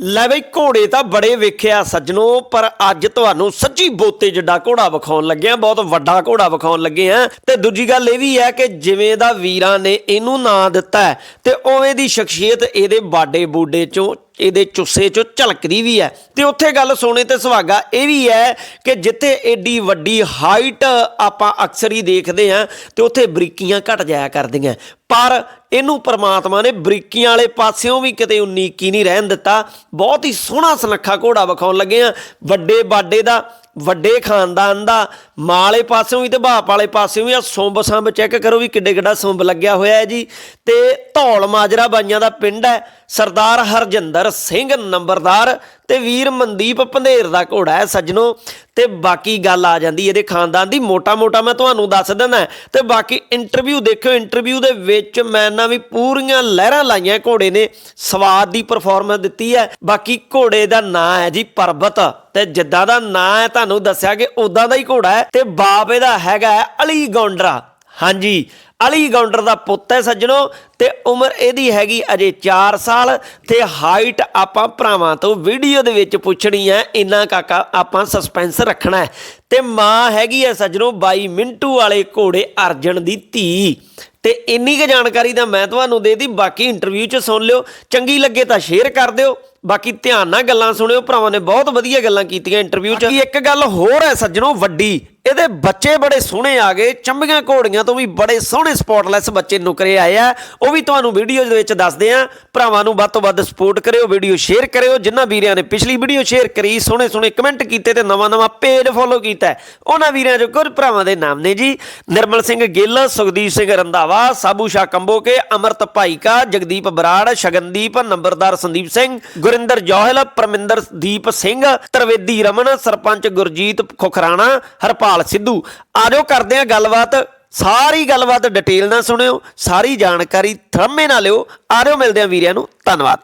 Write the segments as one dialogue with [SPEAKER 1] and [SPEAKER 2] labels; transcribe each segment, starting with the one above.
[SPEAKER 1] ਲੈ ਬਈ, ਘੋੜੇ ਤਾਂ ਬੜੇ ਵੇਖਿਆ ਸੱਜਣੋ, ਪਰ ਅੱਜ ਤੁਹਾਨੂੰ ਸੱਚੀ ਬੋਤੇ ਜਿੱਡਾ ਘੋੜਾ ਵਿਖਾਉਣ ਲੱਗੇ ਆ, ਬਹੁਤ ਵੱਡਾ ਘੋੜਾ ਵਿਖਾਉਣ ਲੱਗੇ ਆ। ਤੇ ਦੂਜੀ ਗੱਲ ਇਹ ਵੀ ਹੈ ਕਿ ਜਿਵੇਂ ਦਾ ਵੀਰਾਂ ਨੇ ਇਹਨੂੰ ਨਾਂ ਦਿੱਤਾ ਤੇ ਉਵੇਂ ਦੀ ਸ਼ਖਸੀਅਤ ਇਹਦੇ ਬਾਡੇ ਬੂਡੇ ਚੋਂ ਇਹਦੇ ਚੁੱਸੇ ਚੋਂ ਝਲਕਦੀ ਵੀ ਹੈ। ਤੇ ਉੱਥੇ ਗੱਲ ਸੋਨੇ ਤੇ ਸੁਹਾਗਾ, ਇਹ ਵੀ ਹੈ ਕਿ ਜਿੱਥੇ ਏਡੀ ਵੱਡੀ ਹਾਈਟ ਆਪਾਂ ਅਕਸਰ ਹੀ ਦੇਖਦੇ ਹਾਂ, ਤੇ ਉੱਥੇ ਬਰੀਕੀਆਂ ਘਟ ਜਾਇਆ ਕਰਦੀਆਂ। ਪਰ ਇਹਨੂੰ ਪ੍ਰਮਾਤਮਾ ਨੇ ਬਰੀਕੀਆਂ ਵਾਲੇ ਪਾਸਿਓਂ ਵੀ ਕਿਤੇ ਉਨੀਕੀ ਨਹੀਂ ਰਹਿਣ ਦਿੱਤਾ। ਬਹੁਤ ਹੀ ਸੋਹਣਾ ਸੁਨੱਖਾ ਘੋੜਾ ਵਿਖਾਉਣ ਲੱਗੇ ਆ ਵੱਡੇ ਬਾਡੇ ਦਾ ਵੱਡੇ ਖਾਨਦਾਨ ਦਾ ਮਾਂ ਵਾਲੇ ਪਾਸਿਓਂ ਵੀ ਤੇ ਬਾਪ ਵਾਲੇ ਪਾਸਿਓਂ ਵੀ ਆ, ਸੁੰਬ ਸੰਬ ਚੈੱਕ ਕਰੋ ਵੀ ਕਿੱਡੇ ਕਿੱਡਾ ਸੁੰਬ ਲੱਗਿਆ ਹੋਇਆ ਹੈ ਜੀ। ਤੇ ਧੌਲ ਮਾਜਰਾ ਬਾਈਆਂ ਦਾ ਪਿੰਡ ਹੈ, ਸਰਦਾਰ ਹਰਜਿੰਦਰ ਸਿੰਘ ਨੰਬਰਦਾਰ ਤੇ ਵੀਰ ਮਨਦੀਪ ਪੰਧੇਰ ਦਾ ਘੋੜਾ ਹੈ ਸੱਜਣੋ, ਤੇ ਬਾਕੀ ਗੱਲ ਆ ਜਾਂਦੀ ਇਹਦੇ ਖਾਨਦਾਨ ਦੀ। ਮੋਟਾ ਮੋਟਾ ਮੈਂ ਤੁਹਾਨੂੰ ਦੱਸ ਦਿੰਦਾ। ਤੇ ਬਾਕੀ ਇੰਟਰਵਿਊ ਦੇਖਿਓ ਇੰਟਰਵਿਊ ਦੇ ਵਿੱਚ ਮੈਂ ਨਾ ਵੀ ਪੂਰੀਆਂ ਲਹਿਰਾਂ ਲਾਈਆਂ। ਘੋੜੇ ਨੇ ਸਵਾਦ ਦੀ ਪਰਫਾਰਮੈਂਸ ਦਿੱਤੀ ਹੈ। ਬਾਕੀ ਘੋੜੇ ਦਾ ਨਾਂ ਹੈ ਜੀ ਪਰਬਤ। ਤੇ ਜਿੱਦਾਂ ਦਾ ਨਾਂ ਹੈ, ਤੁਹਾਨੂੰ ਦੱਸਿਆ ਕਿ ਉਦਾਂ ਦਾ ਹੀ ਘੋੜਾ ਹੈ। ਤੇ ਬਾਪ ਇਹਦਾ ਹੈਗਾ ਹੈ ਅਲੀ ਗੌਂਡਰਾ। ਹਾਂਜੀ, ਅਲੀ ਗੌਂਡਰ ਦਾ ਪੁੱਤ ਹੈ ਸੱਜਣੋ, ਤੇ ਉਮਰ ਇਹਦੀ ਹੈਗੀ ਅਜੇ 4 ਸਾਲ, ਤੇ ਹਾਈਟ ਆਪਾਂ ਭਰਾਵਾਂ ਤੋਂ ਵੀਡੀਓ ਦੇ ਵਿੱਚ ਪੁੱਛਣੀ ਹੈ, ਇੰਨਾ ਕਾਕਾ ਆਪਾਂ ਸਸਪੈਂਸ ਰੱਖਣਾ ਹੈ। ਤੇ ਮਾਂ ਹੈਗੀ ਹੈ ਸੱਜਣੋ ਬਾਈ ਮਿੰਟੂ ਵਾਲੇ ਘੋੜੇ ਅਰਜਨ ਦੀ ਧੀ। ਤੇ ਇੰਨੀ ਕੁ ਜਾਣਕਾਰੀ ਤਾਂ ਮੈਂ ਤੁਹਾਨੂੰ ਦੇ ਦੀ ਬਾਕੀ ਇੰਟਰਵਿਊ 'ਚ ਸੁਣ ਲਿਓ, ਚੰਗੀ ਲੱਗੇ ਤਾਂ ਸ਼ੇਅਰ ਕਰ ਦਿਓ। ਬਾਕੀ ਧਿਆਨ ਨਾਲ ਗੱਲਾਂ ਸੁਣਿਓ, ਭਰਾਵਾਂ ਨੇ ਬਹੁਤ ਵਧੀਆ ਗੱਲਾਂ ਕੀਤੀਆਂ ਇੰਟਰਵਿਊ 'ਚ। ਬਾਕੀ ਇੱਕ ਗੱਲ ਹੋਰ ਹੈ ਸੱਜਣੋ, ਵੱਡੀ। ਇਹਦੇ ਬੱਚੇ ਬੜੇ ਸੋਹਣੇ ਆ ਗਏ, ਚੰਬੀਆਂ ਘੋੜੀਆਂ ਤੋਂ ਵੀ ਬੜੇ ਸੋਹਣੇ ਸਪੌਟਲੈਸ ਬੱਚੇ ਨੁਕਰੇ ਆਏ ਆ। ਉਹ ਵੀ ਤੁਹਾਨੂੰ ਵੀਡੀਓ ਦੇ ਵਿੱਚ ਦੱਸਦੇ ਆ। ਭਰਾਵਾਂ ਨੂੰ ਵੱਧ ਤੋਂ ਵੱਧ ਸਪੋਰਟ ਕਰਿਓ, ਵੀਡੀਓ ਸ਼ੇਅਰ ਕਰਿਓ। ਜਿਨ੍ਹਾਂ ਵੀਰਿਆਂ ਨੇ ਪਿਛਲੀ ਵੀਡੀਓ ਸ਼ੇਅਰ ਕਰੀ, ਸੋਹਣੇ ਸੋਹਣੇ ਕਮੈਂਟ ਕੀਤੇ ਤੇ ਨਵਾਂ ਨਵਾਂ ਪੇਜ ਫੋਲੋ ਕੀਤਾ ਉਹਨਾਂ ਵੀਰਾਂ ਚੋਂ ਕੁਝ ਭਰਾਵਾਂ ਦੇ ਨਾਮ ਨੇ ਜੀ। ਨਿਰਮਲ ਸਿੰਘ ਗਿੱਲ, ਸੁਖਦੀਪ ਸਿੰਘ ਰੰਧਾਵਾ, ਸਾਬੂ ਸ਼ਾ ਕੰਬੋਕੇ, ਅਮਰਤ ਭਾਈਕਾ, ਜਗਦੀਪ ਬਰਾੜ, ਸ਼ਗਨਦੀਪ, ਨੰਬਰਦਾਰ ਸੰਦੀਪ ਸਿੰਘ, ਗੁਰਿੰਦਰ ਜੋਹਲ, ਪਰਮਿੰਦਰ ਦੀਪ ਸਿੰਘ, ਤਰਵੇਦੀ ਰਮਨ, ਸਰਪੰਚ ਗੁਰਜੀਤ ਖੁਖਰਾਣਾ, ਹਰਪਾਲ ਸਿੱਧੂ। ਆਜੋ ਕਰਦੇ ਆ ਗੱਲਬਾਤ। ਸਾਰੀ ਗੱਲਬਾਤ ਡਿਟੇਲ ਨਾਲ ਸੁਣਿਓ, ਸਾਰੀ ਜਾਣਕਾਰੀ ਥੰਮੇ ਨਾਲ ਲਿਓ। ਆਜੋ ਮਿਲਦੇ ਆ ਵੀਰਿਆਂ ਨੂੰ। ਧੰਨਵਾਦ।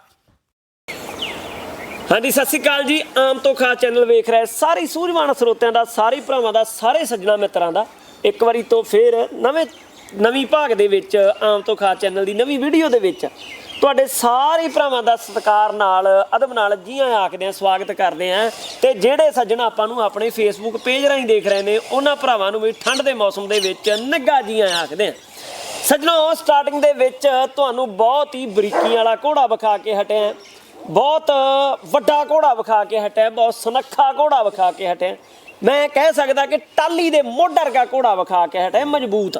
[SPEAKER 1] ਹਾਂਜੀ, ਸਤਿ ਸ਼੍ਰੀ ਅਕਾਲ ਜੀ। ਆਮ ਤੋਂ ਖਾਸ ਚੈਨਲ ਵੇਖ ਰਹੇ ਸਾਰੇ ਸੂਝਵਾਨ ਸਰੋਤਿਆਂ ਦਾ, ਸਾਰੇ ਭਰਾਵਾਂ ਦਾ, ਸਾਰੇ ਸੱਜਣਾ ਮਿੱਤਰਾਂ ਦਾ। ਇੱਕ ਵਾਰੀ ਤੋਂ ਫੇਰ ਨਵੇਂ ਨਵੀਂ ਭਾਗ ਦੇ ਵਿੱਚ ਆਮ ਤੋਂ ਖਾਸ ਚੈਨਲ ਦੀ ਨਵੀਂ ਵੀਡੀਓ ਦੇ ਵਿੱਚ ਤੁਹਾਡੇ ਸਾਰੇ ਭਰਾਵਾਂ ਦਾ ਸਤਿਕਾਰ ਨਾਲ, ਅਦਬ ਨਾਲ ਜੀ ਆਇਆਂ ਆਖਦੇ ਆ ਸਵਾਗਤ ਕਰਦੇ ਆ। ਤੇ ਜਿਹੜੇ ਸੱਜਣ ਆਪਾਂ ਨੂੰ ਆਪਣੇ ਫੇਸਬੁੱਕ ਪੇਜ ਰਾਹੀਂ ਦੇਖ ਰਹੇ ਨੇ, ਉਹਨਾਂ ਭਰਾਵਾਂ ਨੂੰ ਵੀ ਠੰਡ ਦੇ ਮੌਸਮ ਦੇ ਵਿੱਚ ਨਿੱਘਾ ਜੀ ਆਇਆਂ ਆਖਦੇ ਆ। ਸੱਜਣੋ ਸਟਾਰਟਿੰਗ ਦੇ ਵਿੱਚ ਤੁਹਾਨੂੰ ਬਹੁਤ ਹੀ ਬਰੀਕੀ ਵਾਲਾ ਘੋੜਾ ਵਿਖਾ ਕੇ ਹਟਿਆ ਬਹੁਤ ਵੱਡਾ ਘੋੜਾ ਵਿਖਾ ਕੇ ਹਟਿਆ ਬਹੁਤ ਸੁਨੱਖਾ ਘੋੜਾ ਵਿਖਾ ਕੇ ਹਟਿਆ ਮੈਂ ਕਹਿ ਸਕਦਾ ਕਿ ਟਾਲੀ ਦੇ ਮੋਢਰ ਦਾ ਘੋੜਾ ਵਿਖਾ ਕੇ ਹਟਿਆ ਮਜ਼ਬੂਤ।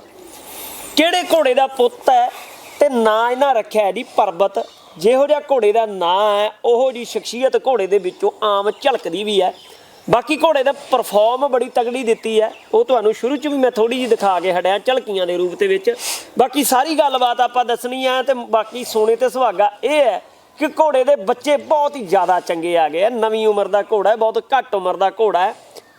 [SPEAKER 1] ਕਿਹੜੇ ਘੋੜੇ ਦਾ ਪੁੱਤ ਹੈ? ਤੇ ਨਾਂ ਇਹਨਾਂ ਰੱਖਿਆ ਹੈ ਜੀ ਪਰਬਤ। ਜਿਹੋ ਜਿਹਾ ਘੋੜੇ ਦਾ ਨਾਂ ਹੈ, ਉਹੋ ਜੀ ਸ਼ਖਸੀਅਤ ਘੋੜੇ ਦੇ ਵਿੱਚੋਂ ਆਮ ਝਲਕਦੀ ਵੀ ਹੈ। ਬਾਕੀ ਘੋੜੇ ਦਾ ਪਰਫਾਰਮ ਬੜੀ ਤਗੜੀ ਦਿੱਤੀ ਹੈ। ਉਹ ਤੁਹਾਨੂੰ ਸ਼ੁਰੂ ਚ ਵੀ ਮੈਂ ਥੋੜੀ ਜਿਹੀ ਦਿਖਾ ਕੇ ਹਟਿਆ ਝਲਕੀਆਂ ਦੇ ਰੂਪ ਦੇ ਵਿੱਚ। ਬਾਕੀ ਸਾਰੀ ਗੱਲਬਾਤ ਆਪਾਂ ਦੱਸਣੀ ਹੈ ਤੇ ਬਾਕੀ ਸੋਨੇ ਤੇ ਸੁਹਾਗਾ ਇਹ ਹੈ ਕਿ ਘੋੜੇ ਦੇ ਬੱਚੇ ਬਹੁਤ ਹੀ ਜ਼ਿਆਦਾ ਚੰਗੇ ਆ ਗਏ ਆ। ਨਵੀਂ ਉਮਰ ਦਾ ਘੋੜਾ ਹੈ, ਬਹੁਤ ਘੱਟ ਉਮਰ ਦਾ ਘੋੜਾ ਹੈ।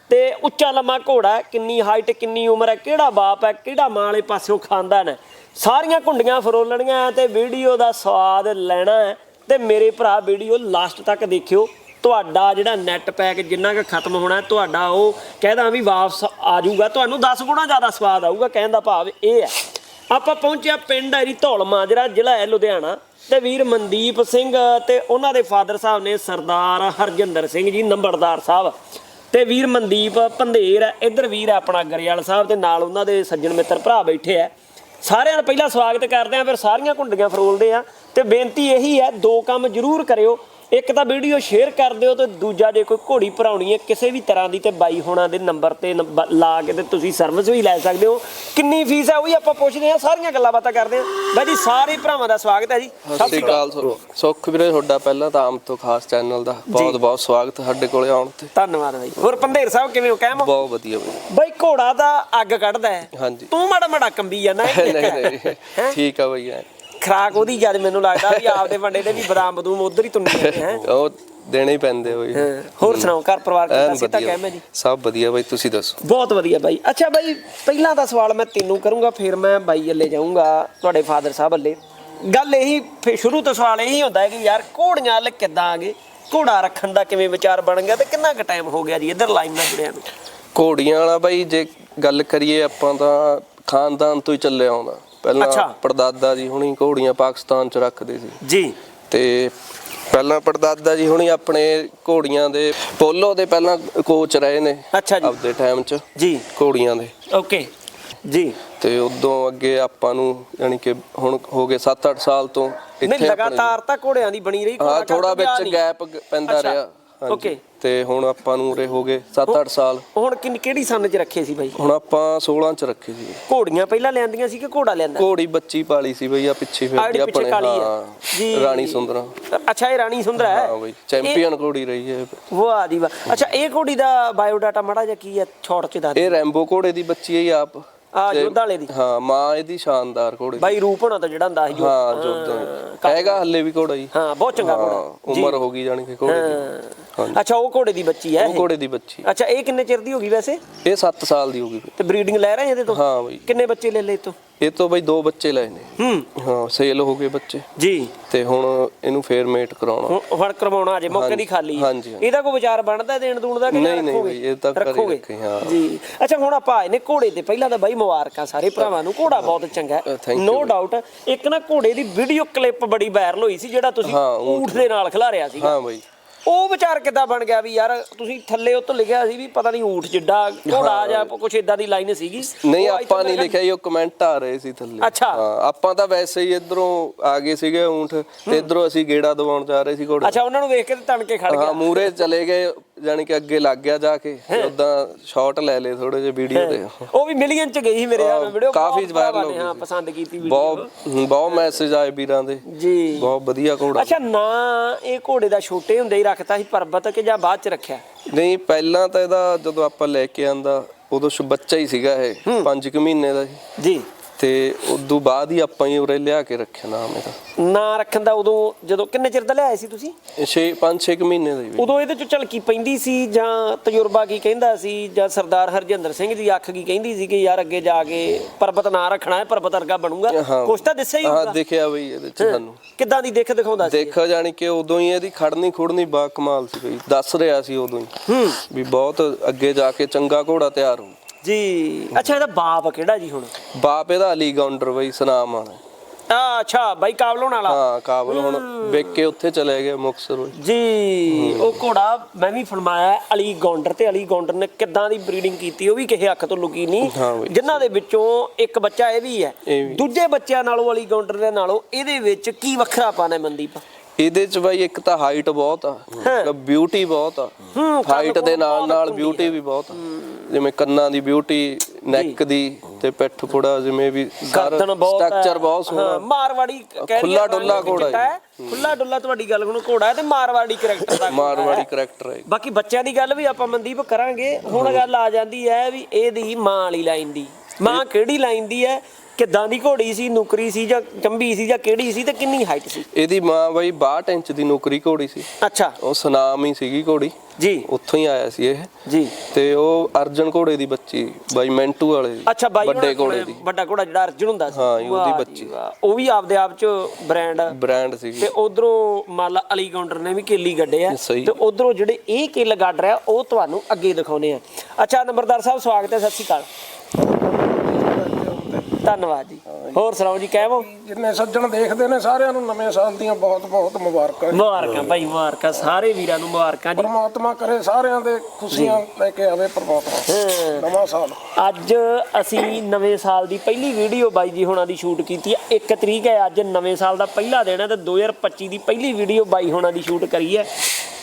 [SPEAKER 1] ਤੇ ਉੱਚਾ ਲੰਮਾ ਘੋੜਾ ਕਿੰਨੀ ਹਾਈਟ ਕਿੰਨੀ ਉਮਰ ਹੈ, ਕਿਹੜਾ ਬਾਪ ਹੈ, ਕਿਹੜਾ ਮਾਂ ਵਾਲੇ ਪਾਸਿਓਂ ਖਾਨਦਾਨ ਹੈ। ਸਾਰੀਆਂ ਘੁੰਡੀਆਂ ਫਰੋਲਣੀਆਂ ਤੇ ਵੀਡੀਓ ਦਾ ਸਵਾਦ ਲੈਣਾ ਹੈ। ਤੇ ਮੇਰੇ ਭਰਾ, ਵੀਡੀਓ ਲਾਸਟ ਤੱਕ ਦੇਖਿਓ। ਤੁਹਾਡਾ ਜਿਹੜਾ ਨੈਟ ਪੈਕ ਜਿੰਨਾ ਕੁ ਖਤਮ ਹੋਣਾ ਤੁਹਾਡਾ ਉਹ ਕਹਿਦਾ ਵੀ ਵਾਪਸ ਆ ਜਾਊਗਾ। ਤੁਹਾਨੂੰ 10 ਗੁਣਾ ਜ਼ਿਆਦਾ ਸਵਾਦ ਆਊਗਾ, ਕਹਿਣ ਦਾ ਭਾਵ ਇਹ ਹੈ। ਆਪਾਂ ਪਹੁੰਚਿਆ ਪਿੰਡ ਹੈਰੀ ਧੌਲ ਮਾਜਰਾ, ਜ਼ਿਲ੍ਹਾ ਹੈ ਲੁਧਿਆਣਾ। ਤੇ ਵੀਰ ਮਨਦੀਪ ਸਿੰਘ ਤੇ ਉਹਨਾਂ ਦੇ ਫਾਦਰ ਸਾਹਿਬ ਨੇ ਸਰਦਾਰ ਹਰਜਿੰਦਰ ਸਿੰਘ ਜੀ, ਨੰਬਰਦਾਰ ਸਾਹਿਬ। ਤੇ ਵੀਰ ਮਨਦੀਪ ਪੰਧੇਰ ਹੈ, ਇੱਧਰ ਵੀਰ ਹੈ ਆਪਣਾ ਗਰੇਵਾਲ ਸਾਹਿਬ ਤੇ ਨਾਲ ਉਹਨਾਂ ਦੇ ਸੱਜਣ ਮਿੱਤਰ ਭਰਾ ਬੈਠੇ ਆ ਸਾਰਿਆਂ ਦਾ ਪਹਿਲਾਂ ਸਵਾਗਤ ਕਰਦੇ ਆ ਫਿਰ ਸਾਰੀਆਂ ਕੁੰਡੀਆਂ ਫਰੋਲਦੇ ਆ ਤੇ ਬੇਨਤੀ ਇਹੀ ਹੈ, ਦੋ ਕੰਮ ਜ਼ਰੂਰ ਕਰਿਓ। ਇੱਕ ਤਾਂ ਵੀਡੀਓ ਸ਼ੇਅਰ ਕਰ ਦਿਓ ਤੇ ਦੂਜਾ ਜੇ ਕੋਈ ਘੋੜੀ ਭਰਾਉਣੀ ਹੈ ਕਿਸੇ ਵੀ ਤਰ੍ਹਾਂ ਦੀ ਤੇ ਬਾਈ ਹੋਣਾ ਦੇ ਨੰਬਰ ਤੇ ਲਾ ਕੇ ਤੇ ਤੁਸੀਂ ਸਰਵਿਸ ਵੀ ਲੈ ਸਕਦੇ ਹੋ। ਕਿੰਨੀ ਫੀਸ ਹੈ ਉਹ ਵੀ ਆਪਾਂ ਪੁੱਛਦੇ ਆ ਸਾਰੀਆਂ ਗੱਲਾਂ ਬਾਤਾਂ ਕਰਦੇ ਆ ਬਾਈ ਜੀ ਸਾਰੇ ਭਰਾਵਾਂ ਦਾ ਸਵਾਗਤ ਹੈ ਜੀ।
[SPEAKER 2] ਸਤਿ ਸ਼੍ਰੀ ਅਕਾਲ। ਸੁੱਖ ਵੀਰੇ ਤੁਹਾਡਾ ਪਹਿਲਾਂ ਤਾਂ ਆਮ ਤੋਂ ਖਾਸ ਚੈਨਲ ਦਾ ਬਹੁਤ ਬਹੁਤ ਸਵਾਗਤ ਸਾਡੇ ਕੋਲੇ ਆਉਣ ਤੇ।
[SPEAKER 1] ਧੰਨਵਾਦ ਬਾਈ। ਹੋਰ ਪੰਧੇਰ ਸਾਹਿਬ ਕਿਵੇਂ ਹੋ? ਕਹਿਮ
[SPEAKER 2] ਬਹੁਤ ਵਧੀਆ ਬਈ।
[SPEAKER 1] ਬਾਈ ਘੋੜਾ ਦਾ ਅੱਗ ਕੱਢਦਾ ਹੈ।
[SPEAKER 2] ਹਾਂਜੀ।
[SPEAKER 1] ਤੂੰ ਮਾੜਾ ਮਾੜਾ ਕੰਬੀ ਜਾਂਦਾ
[SPEAKER 2] ਨਹੀਂ ਨਹੀਂ ਠੀਕ ਆ ਬਈ।
[SPEAKER 1] ਖਰਾਕ ਉਹਦੀ ਜਦ ਮੈਨੂੰ ਲੱਗਦਾ ਵੀ ਆਪਦੇ ਵੰਡੇ ਦੇ ਵੀ ਬਦਾਮ ਬਦੂਮ ਉਧਰ ਹੀ ਤੁੰਨੀ ਜਾਂਦੇ ਹੈ।
[SPEAKER 2] ਉਹ ਦੇਣੇ ਹੀ ਪੈਂਦੇ ਬਈ।
[SPEAKER 1] ਹੋਰ ਸੁਣਾਓ ਘਰ ਪਰਿਵਾਰ ਕਿੱਦਾਂ? ਸੀ ਤਾਂ
[SPEAKER 2] ਵਧੀਆ।
[SPEAKER 1] ਕਹਿ ਮੈਂ ਜੀ।
[SPEAKER 2] ਸਭ ਵਧੀਆ ਬਈ ਤੁਸੀਂ ਦੱਸੋ?
[SPEAKER 1] ਬਹੁਤ ਵਧੀਆ ਬਾਈ। ਅੱਛਾ ਬਾਈ ਪਹਿਲਾਂ ਦਾ ਸਵਾਲ ਮੈਂ ਤੈਨੂੰ ਕਰੂੰਗਾ ਫਿਰ ਮੈਂ ਬਾਈ ਅੱਲੇ ਜਾਊਂਗਾ ਤੁਹਾਡੇ ਫਾਦਰ ਸਾਹਿਬ ਅੱਲੇ ਗੱਲ ਇਹੀ ਫਿਰ ਸ਼ੁਰੂ ਤੋਂ ਸਵਾਲ ਇਹੀ ਹੁੰਦਾ ਹੈ ਕਿ ਯਾਰ ਘੋੜੀਆਂ ਅੱਲ ਕਿੱਦਾਂ ਆ ਗਏ? ਘੋੜਾ ਰੱਖਣ ਦਾ ਕਿਵੇਂ ਵਿਚਾਰ ਬਣ ਗਿਆ ਤੇ ਕਿੰਨਾ ਕੁ ਟਾਈਮ ਹੋ ਗਿਆ ਜੀ ਇੱਧਰ ਲਾਈਨ ਨਾਲ ਜੁੜਿਆ ਨੂੰ?
[SPEAKER 2] ਘੋੜੀਆਂ ਵਾਲਾ ਬਈ ਜੇ ਗੱਲ ਕਰੀਏ ਆਪਾਂ ਤਾਂ ਖਾਨਦਾਨ ਤੋਂ ਹੀ ਚੱਲੇ ਆਉਂਦਾ।
[SPEAKER 1] ਅੱਛਾ।
[SPEAKER 2] ਪਹਿਲਾਂ ਪਰਦਾਦਾ ਜੀ ਹੁਣੀ ਘੋੜੀਆਂ ਪਾਕਿਸਤਾਨ ਚ ਰੱਖਦੇ ਸੀ।
[SPEAKER 1] ਜੀ।
[SPEAKER 2] ਤੇ ਪਹਿਲਾਂ ਪੜਦਾਦਾ ਜੀ ਹੁਣੀ ਆਪਣੇ ਘੋੜੀਆਂ ਦੇ ਪੋਲੋ ਦੇ ਪਹਿਲਾਂ ਕੋਚ ਰਹੇ ਨੇ
[SPEAKER 1] ਅੱਛਾ ਜੀ।
[SPEAKER 2] ਆਪਦੇ ਟਾਈਮ 'ਚ
[SPEAKER 1] ਜੀ।
[SPEAKER 2] ਘੋੜੀਆਂ ਦੇ।
[SPEAKER 1] ਓਕੇ। ਜੀ।
[SPEAKER 2] ਤੇ ਉਦੋਂ ਅੱਗੇ ਆਪਾਂ ਨੂੰ ਯਾਨੀ ਕਿ ਹੁਣ ਹੋ ਗਏ 7-8 ਸਾਲ ਤੋਂ
[SPEAKER 1] ਨਹੀਂ
[SPEAKER 2] ਆਪਣੇ-
[SPEAKER 1] ਲਗਾਤਾਰ ਤਾਂ ਘੋੜਿਆਂ ਦੀ ਬਣੀ ਰਹੀ
[SPEAKER 2] ਹਾਂ
[SPEAKER 1] ਘੋੜਾ
[SPEAKER 2] ਥੋੜਾ
[SPEAKER 1] ਗਿਆ
[SPEAKER 2] ਵਿੱਚ
[SPEAKER 1] ਨਹੀਂ।
[SPEAKER 2] ਗੈਪ ਪੈਂਦਾ
[SPEAKER 1] ਅੱਛਾ,
[SPEAKER 2] ਰਿਹਾ।
[SPEAKER 1] Okay।
[SPEAKER 2] ਤੇ ਹੁਣ ਆਪਾਂ ਨੂੰ ਉਰੇ ਹੋ ਗਏ 7-8 ਸਾਲ।
[SPEAKER 1] ਹੁਣ ਕਿੰਨੀ ਕਿਹੜੀ ਸੰਨ ਚ ਰੱਖੇ ਸੀ ਬਾਈ?
[SPEAKER 2] ਹੁਣ ਆਪਾਂ 16 ਚ ਰੱਖੇ ਸੀ।
[SPEAKER 1] ਘੋੜੀਆਂ ਪਹਿਲਾਂ ਲਿਆਂਦੀਆਂ ਸੀ ਕਿ ਘੋੜਾ ਲਿਆਂਦਾ?
[SPEAKER 2] ਘੋੜੀ ਬੱਚੀ ਪਾਲੀ ਸੀ ਬਈ ਆ ਪਿੱਛੇ ਫਿਰਦੀ
[SPEAKER 1] ਪਿੱਛੇ
[SPEAKER 2] ਆਪਣੇ
[SPEAKER 1] ਹੈ ਜੀ।
[SPEAKER 2] ਰਾਣੀ ਸੁੰਦਰਾ।
[SPEAKER 1] ਅੱਛਾ ਇਹ ਰਾਣੀ ਸੁੰਦਰਾ ਹੈ?
[SPEAKER 2] ਹਾਂ ਬਈ ਚੈਂਪੀਅਨ ਘੋੜੀ ਰਹੀ ਹੈ।
[SPEAKER 1] ਵਾਹ ਜੀ ਵਾਹ। ਅੱਛਾ ਇਹ ਘੋੜੀ ਦਾ ਬਾਇਓਡਾਟਾ ਮਾੜਾ ਜਿਹਾ ਕੀ ਹੈ? ਛੋਟ ਚ ਦੱਸ
[SPEAKER 2] ਇਹ ਰੈਂਬੋ ਘੋੜੇ ਦੀ ਬੱਚੀ ਹੈ ਜੀ ਆਪ।
[SPEAKER 1] ਆ ਜੋਧਾ ਵਾਲੇ ਦੀ।
[SPEAKER 2] ਹਾਂ ਮਾਂ ਇਹਦੀ ਸ਼ਾਨਦਾਰ ਘੋੜੀ। ਦੀ।
[SPEAKER 1] ਬਾਈ ਰੂਪ ਹੋਣਾ ਤਾਂ ਜਿਹੜਾ ਹੁੰਦਾ ਸੀ ਜੋ
[SPEAKER 2] ਹਾਂ ਜੋਦਾਂ ਹੈਗਾ ਹੱਲੇ ਵੀ ਘੋੜਾ ਜੀ।
[SPEAKER 1] ਹਾਂ ਬਹੁਤ ਚੰਗਾ ਘੋੜਾ।
[SPEAKER 2] ਉਮਰ ਹੋ ਗਈ ਜਾਣੀ ਕਿ ਘੋੜੇ ਦੀ।
[SPEAKER 1] ਅੱਛਾ ਉਹ ਘੋੜੇ ਦੀ ਬੱਚੀ ਹੈ
[SPEAKER 2] ਉਹ ਘੋੜੇ ਦੀ ਬੱਚੀ।
[SPEAKER 1] ਅੱਛਾ ਇਹ ਕਿੰਨੇ ਚਿਰ ਦੀ ਹੋ ਗਈ ਵੈਸੇ?
[SPEAKER 2] ਇਹ 7 ਸਾਲ ਦੀ ਹੋ ਗਈ।
[SPEAKER 1] ਤੇ ਬਰੀਡਿੰਗ ਲੈ ਰਹੇ ਇਹਦੇ ਤੋਂ?
[SPEAKER 2] ਹਾਂ ਬਈ।
[SPEAKER 1] ਕਿੰਨੇ ਬੱਚੇ ਲੈ ਲਏ ਤੋਂ?
[SPEAKER 2] ਇਹ ਤੋਂ ਬਈ ਦੋ ਬੱਚੇ ਲਏ ਨੇ।
[SPEAKER 1] ਹੂੰ।
[SPEAKER 2] ਹਾਂ ਸੇਲ ਹੋ ਗਏ ਬੱਚੇ।
[SPEAKER 1] ਜੀ।
[SPEAKER 2] ਤੇ ਹੁਣ ਇਹਨੂੰ ਫੇਰ ਮੇਟ ਕਰਾਉਣਾ।
[SPEAKER 1] ਹੁਣ ਕਰਵਾਉਣਾ ਅਜੇ ਮੌਕੇ ਦੀ ਖਾਲੀ। ਹੈ।
[SPEAKER 2] ਹਾਂਜੀ।
[SPEAKER 1] ਇਹਦਾ ਕੋਈ ਵਿਚਾਰ ਬਣਦਾ ਦੇਣ ਦੂਣ ਦਾ ਕਿ
[SPEAKER 2] ਨਹੀਂ, ਨਹੀਂ ਇਹ ਤਾਂ
[SPEAKER 1] ਰੱਖੋਗੇ?
[SPEAKER 2] ਰੱਖੇ, ਹਾਂ।
[SPEAKER 1] ਜੀ। ਅੱਛਾ ਹੁਣ ਆਪਾਂ ਆਏ ਨੇ ਘੋੜੇ ਤੇ। ਪਹਿਲਾਂ ਤਾਂ ਬਾਈ ਮੁਬਾਰਕਾਂ ਸਾਰੇ ਭਰਾਵਾਂ ਨੂੰ। ਘੋੜਾ ਬਹੁਤ ਚੰਗਾ ਨੋ। ਡਾਊਟ ਇੱਕ ਨਾ ਘੋੜੇ ਦੀ ਵੀਡੀਓ ਕਲਿੱਪ ਬੜੀ ਵਾਇਰਲ ਹੋਈ ਸੀ ਜਿਹੜਾ ਤੁਸੀਂ
[SPEAKER 2] ਊਠ
[SPEAKER 1] ਦੇ ਨਾਲ ਖਿਲਾਰਿਆ ਸੀ
[SPEAKER 2] ਹਾਂ ਬਈ।
[SPEAKER 1] ਉਹ ਵਿਚਾਰ ਕਿੱਦਾਂ ਬਣ ਗਿਆ ਵੀ ਯਾਰ ਤੁਸੀਂ ਥੱਲੇ ਉੱਤੇ ਲਿਖਿਆ ਸੀ ਵੀ ਪਤਾ ਨਹੀਂ ਊਠ ਜਿੱਡਾ ਘੋੜਾ ਜਾਂ ਕੁਛ ਇਦਾਂ ਦੀ ਲਾਈਨ ਸੀਗੀ?
[SPEAKER 2] ਨਹੀਂ ਆਪਾਂ ਨਹੀਂ ਲਿਖਿਆ ਉਹ ਕਮੈਂਟ ਆ ਰਹੇ ਸੀ ਥੱਲੇ।
[SPEAKER 1] ਅੱਛਾ।
[SPEAKER 2] ਆਪਾਂ ਤਾਂ ਵੈਸੇ ਹੀ ਇਧਰੋਂ ਆ ਗਏ ਸੀਗੇ ਊਂਠ ਤੇ ਇਧਰੋਂ ਅਸੀਂ ਗੇੜਾ ਦਵਾਉਣ ਜਾ ਰਹੇ ਸੀ ਘੋੜੇ
[SPEAKER 1] ਅੱਛਾ ਉਹਨਾਂ ਨੂੰ ਵੇਖ ਕੇ ਤੇ ਤਣ ਕੇ ਖੜ ਗਿਆ।
[SPEAKER 2] ਹਾਂ ਮੂਰੇ ਚਲੇ ਗਏ ਯਾਨੀ ਕਿ ਅੱਗੇ ਲੱਗ ਗਿਆ ਜਾ ਕੇ ਉਦਾਂ ਸ਼ਾਟ ਲੈ ਲਏ ਥੋੜੇ ਜਿਹੇ ਵੀਡੀਓ ਤੇ।
[SPEAKER 1] ਉਹ ਵੀ ਮਿਲੀਅਨ ਚ ਗਈ ਸੀ ਮੇਰੇ ਨਾਲ ਵੀਡੀਓ
[SPEAKER 2] ਕਾਫੀ viral ਹੋ ਗਈ
[SPEAKER 1] ਹਾਂ। ਪਸੰਦ ਕੀਤੀ ਵੀਡੀਓ
[SPEAKER 2] ਬਹੁਤ ਬਹੁਤ ਮੈਸੇਜ ਆਏ ਵੀਰਾਂ ਦੇ।
[SPEAKER 1] ਜੀ।
[SPEAKER 2] ਬਹੁਤ ਵਧੀਆ ਘੋੜਾ।
[SPEAKER 1] ਅੱਛਾ ਨਾ ਇਹ ਘੋੜੇ ਦਾ ਛੋਟੇ ਹੁੰਦੇ ਹੀ ਰੱਖਤਾ ਸੀ ਪਰਬਤ ਕਿ ਜਾਂ ਬਾਅਦ ਚ ਰੱਖਿਆ?
[SPEAKER 2] ਨਹੀਂ ਪਹਿਲਾਂ ਤਾਂ ਇਹਦਾ ਜਦੋਂ ਆਪਾਂ ਲੈ ਕੇ ਆਂਦਾ ਉਦੋਂ ਸ਼ੁ ਬੱਚਾ ਹੀ ਸੀਗਾ ਇਹ 5 ਕੁ ਮਹੀਨੇ ਦਾ
[SPEAKER 1] ਜੀ।
[SPEAKER 2] ਤੇ ਉਦੋਂ ਬਾਅਦ ਹੀ ਆਪਾਂ ਹੀ ਉਰੇ ਲਿਆ ਕੇ ਰੱਖਿਆ ਨਾਮ ਇਹਦਾ।
[SPEAKER 1] ਨਾ ਰੱਖਣ ਦਾ ਉਦੋਂ ਜਦੋਂ ਕਿੰਨੇ ਚਿਰ ਦਾ ਲਿਆਏ ਸੀ ਤੁਸੀਂ?
[SPEAKER 2] 6 5 6 ਮਹੀਨੇ ਦਾ।
[SPEAKER 1] ਉਦੋਂ ਇਹਦੇ ਚ ਝਲਕੀ ਪੈਂਦੀ ਸੀ ਜਾਂ ਤਜਰਬਾ ਕੀ ਕਹਿੰਦਾ ਸੀ ਜਾਂ ਸਰਦਾਰ ਹਰਜਿੰਦਰ ਸਿੰਘ ਦੀ ਅੱਖ ਕੀ ਕਹਿੰਦੀ ਸੀ ਕਿ ਯਾਰ ਅੱਗੇ ਜਾ ਕੇ ਪਰਬਤ ਨਾ ਰੱਖਣਾ ਹੈ ਪਰਬਤ ਵਰਗਾ ਬਣੂਗਾ।
[SPEAKER 2] ਹਾਂ।
[SPEAKER 1] ਕੁਛ ਤਾਂ ਦਿਸਿਆ ਹੀ
[SPEAKER 2] ਹਾਂ
[SPEAKER 1] ਹੋਊਗਾ।
[SPEAKER 2] ਦੇਖਿਆ ਬਈ ਇਹਦੇ ਚ ਸਾਨੂੰ।
[SPEAKER 1] ਕਿੱਦਾਂ ਦੀ ਦੇਖ ਦਿਖਾਉਂਦਾ ਸੀ?
[SPEAKER 2] ਦੇਖੋ ਜਾਣੀ ਕਿ ਉਦੋਂ ਹੀ ਇਹਦੀ ਖੜਨੀ ਖੁੜਨੀ ਬਾ ਕਮਾਲ ਸੀ ਬਈ ਦੱਸ ਰਿਹਾ ਸੀ ਉਦੋਂ ਹੀ ਵੀ ਬਹੁਤ ਅੱਗੇ ਜਾ ਕੇ ਚੰਗਾ ਘੋੜਾ ਤਿਆਰ ਹੋ
[SPEAKER 1] ਜੀ। ਅੱਛਾ ਇਹਦਾ ਬਾਪ ਕਿਹੜਾ ਜੀ ਹੁਣ?
[SPEAKER 2] ਬਾਪ ਇਹਦਾ ਅਲੀ ਗੌਂਡਰ ਬਈ ਸਨਾਮ ਵਾਲਾ
[SPEAKER 1] ਆ ਅੱਛਾ ਬਾਈ ਕਾਬਲੋਂ ਵਾਲਾ।
[SPEAKER 2] ਹਾਂ ਕਾਬਲ ਹੁਣ ਵੇਖ ਕੇ ਉੱਥੇ ਚਲੇ ਗਏ ਮੁਕਸਰ
[SPEAKER 1] ਜੀ ਉਹ ਘੋੜਾ ਮੈਂ ਵੀ ਫਰਮਾਇਆ ਹੈ, ਅਲੀ ਗੌਂਡਰ ਤੇ ਅਲੀ ਗੌਂਡਰ ਨੇ ਕਿੱਦਾਂ ਦੀ ਬਰੀਡਿੰਗ ਕੀਤੀ ਉਹ ਵੀ ਕਿਸੇ ਅੱਖ ਤੋਂ ਲੁਕੀ ਨਹੀਂ।
[SPEAKER 2] ਹਾਂ ਬਈ।
[SPEAKER 1] ਜਿਨ੍ਹਾਂ ਦੇ ਵਿੱਚੋਂ ਇੱਕ ਬੱਚਾ ਇਹ ਵੀ ਹੈ।
[SPEAKER 2] ਇਹ ਵੀ।
[SPEAKER 1] ਦੂਜੇ ਬੱਚਿਆਂ ਨਾਲੋਂ ਅਲੀ ਗੌਂਡਰ ਦੇ ਨਾਲੋਂ ਇਹਦੇ ਵਿੱਚ ਕੀ ਵੱਖਰਾ ਪਾਣਾ ਮਨਦੀਪ?
[SPEAKER 2] ਇਹਦੇ ਚ ਬਾਈ ਇੱਕ ਤਾਂ ਹਾਈਟ ਬਹੁਤ ਆ ਬਿਊਟੀ ਬਹੁਤ ਆ।
[SPEAKER 1] ਹੂੰ,
[SPEAKER 2] ਹਾਈਟ ਦੇ ਨਾਲ ਨਾਲ ਬਿਊਟੀ ਵੀ ਬਹੁਤ ਆ। ਜਿਵੇਂ ਕੰਨਾਂ ਦੀ ਬਿਊਟੀ ਨੈਕ ਦੀ ਤੇ ਪਿੱਠ ਪੁੜਾ ਜਿਵੇਂ ਵੀ
[SPEAKER 1] ਗਰਦਨ ਬਹੁਤ ਹੈ।
[SPEAKER 2] ਸਟਰਕਚਰ ਬਹੁਤ
[SPEAKER 1] ਹਾਂ,
[SPEAKER 2] ਸੋਹਣਾ।
[SPEAKER 1] ਮਾਰਵਾੜੀ ਕਹਿ
[SPEAKER 2] ਖੁੱਲਾ ਡੁੱਲਾ ਘੋੜਾ
[SPEAKER 1] ਹੈ। ਖੁੱਲਾ ਡੁੱਲਾ ਤੁਹਾਡੀ ਗੱਲ ਹੁਣ ਘੋੜਾ ਹੈ ਤੇ ਮਾਰਵਾੜੀ ਕਰੈਕਟਰ ਦਾ ਘੋੜਾ
[SPEAKER 2] ਮਾਰਵਾੜੀ। ਕਰੈਕਟਰ ਹੈ
[SPEAKER 1] ਬਾਕੀ ਬੱਚਿਆਂ ਦੀ ਗੱਲ ਵੀ ਆਪਾਂ ਮਨਦੀਪ ਕਰਾਂਗੇ। ਹੁਣ ਗੱਲ ਆ ਜਾਂਦੀ ਹੈ ਵੀ ਇਹਦੀ ਮਾਂ ਵਾਲੀ ਲਾਈਨ ਦੀ। ਮਾਂ ਕਿਹੜੀ ਲਾਈਨ ਦੀ ਹੈ? ਕਿੱਦਾਂ ਦੀ ਘੋੜੀ ਸੀ ਨੁਕਰੀ ਸੀ ਜਾਂ ਚੰਬੀ ਸੀ ਜਾਂ ਕਿਹੜੀ ਸੀ ਤੇ ਕਿੰਨੀ ਹਾਈਟ ਸੀ?
[SPEAKER 2] ਇਹਦੀ ਮਾਂ ਬਾਈ 62 ਇੰਚ ਦੀ ਨੌਕਰੀ ਘੋੜੀ ਸੀ।
[SPEAKER 1] ਅੱਛਾ।
[SPEAKER 2] ਉਹ ਸਨਾਮ ਹੀ ਸੀਗੀ ਘੋੜੀ।
[SPEAKER 1] ਜੀ।
[SPEAKER 2] ਉੱਥੋਂ ਹੀ ਆਇਆ ਸੀ ਇਹ।
[SPEAKER 1] ਜੀ।
[SPEAKER 2] ਤੇ ਉਹ ਅਰਜਨ ਘੋੜੇ ਦੀ ਬੱਚੀ ਬਾਈ ਮੈਂਟੂ ਵਾਲੇ ਦੀ।
[SPEAKER 1] ਅੱਛਾ ਬਾਈ
[SPEAKER 2] ਵੱਡੇ ਘੋੜੇ ਦੀ।
[SPEAKER 1] ਵੱਡਾ ਘੋੜਾ ਜਿਹੜਾ ਅਰਜੁਨ ਹੁੰਦਾ ਸੀ।
[SPEAKER 2] ਹਾਂ, ਉਹਦੀ ਬੱਚੀ।
[SPEAKER 1] ਉਹ ਵੀ ਆਪਦੇ ਆਪ ਚ ਬ੍ਰਾਂਡ
[SPEAKER 2] ਬ੍ਰਾਂਡ ਸੀਗੀ।
[SPEAKER 1] ਤੇ ਉਧਰੋਂ ਮਾਲਾ ਅਲੀ ਕਾਊਂਟਰ ਨੇ ਵੀ ਕੇਲੀ ਗੱਡੇ ਆ। ਤੇ ਉਧਰੋਂ ਜਿਹੜੇ ਇਹ ਕੇਲ ਗੱਡ ਰਿਹਾ ਉਹ ਤੁਹਾਨੂੰ ਅੱਗੇ ਦਿਖਾਉਨੇ ਆ। ਅੱਛਾ ਨੰਬਰਦਾਰ ਸਾਹਿਬ ਸਵਾਗਤ ਹੈ ਸਤਿ ਸ਼੍ਰੀ ਅਕਾਲ। ਧੰਨਵਾਦ ਜੀ। ਹੋਰ ਸੁਣਾਓ ਜੀ ਕਹਿਵੋ
[SPEAKER 3] ਜਿੰਨੇ ਸੱਜਣ ਦੇਖਦੇ ਨੇ ਸਾਰਿਆਂ ਨੂੰ ਨਵੇਂ ਸਾਲ ਦੀਆਂ ਬਹੁਤ ਬਹੁਤ ਮੁਬਾਰਕਾਂ
[SPEAKER 1] ਮੁਬਾਰਕਾਂ ਭਾਈ ਮੁਬਾਰਕਾਂ। ਸਾਰੇ ਵੀਰਾਂ ਨੂੰ ਮੁਬਾਰਕਾਂ ਜੀ।
[SPEAKER 3] ਪਰਮਾਤਮਾ ਕਰੇ ਸਾਰਿਆਂ ਦੇ ਖੁਸ਼ੀਆਂ ਲੈ ਕੇ ਆਵੇ ਪਰਮਾਤਮਾ। ਨਵਾਂ ਸਾਲ।
[SPEAKER 1] ਅੱਜ ਅਸੀਂ ਨਵੇਂ ਸਾਲ ਦੀ ਪਹਿਲੀ ਵੀਡੀਓ ਬਾਈ ਜੀ ਹੋਣਾ ਦੀ ਸ਼ੂਟ ਕੀਤੀ ਹੈ 1 ਤਰੀਕ ਹੈ ਅੱਜ ਨਵੇਂ ਸਾਲ ਦਾ ਪਹਿਲਾ ਦਿਨ ਹੈ ਤੇ 2025 ਦੀ ਪਹਿਲੀ ਵੀਡੀਓ ਬਾਈ ਹੋਣਾ ਦੀ ਸ਼ੂਟ ਕਰੀ ਹੈ।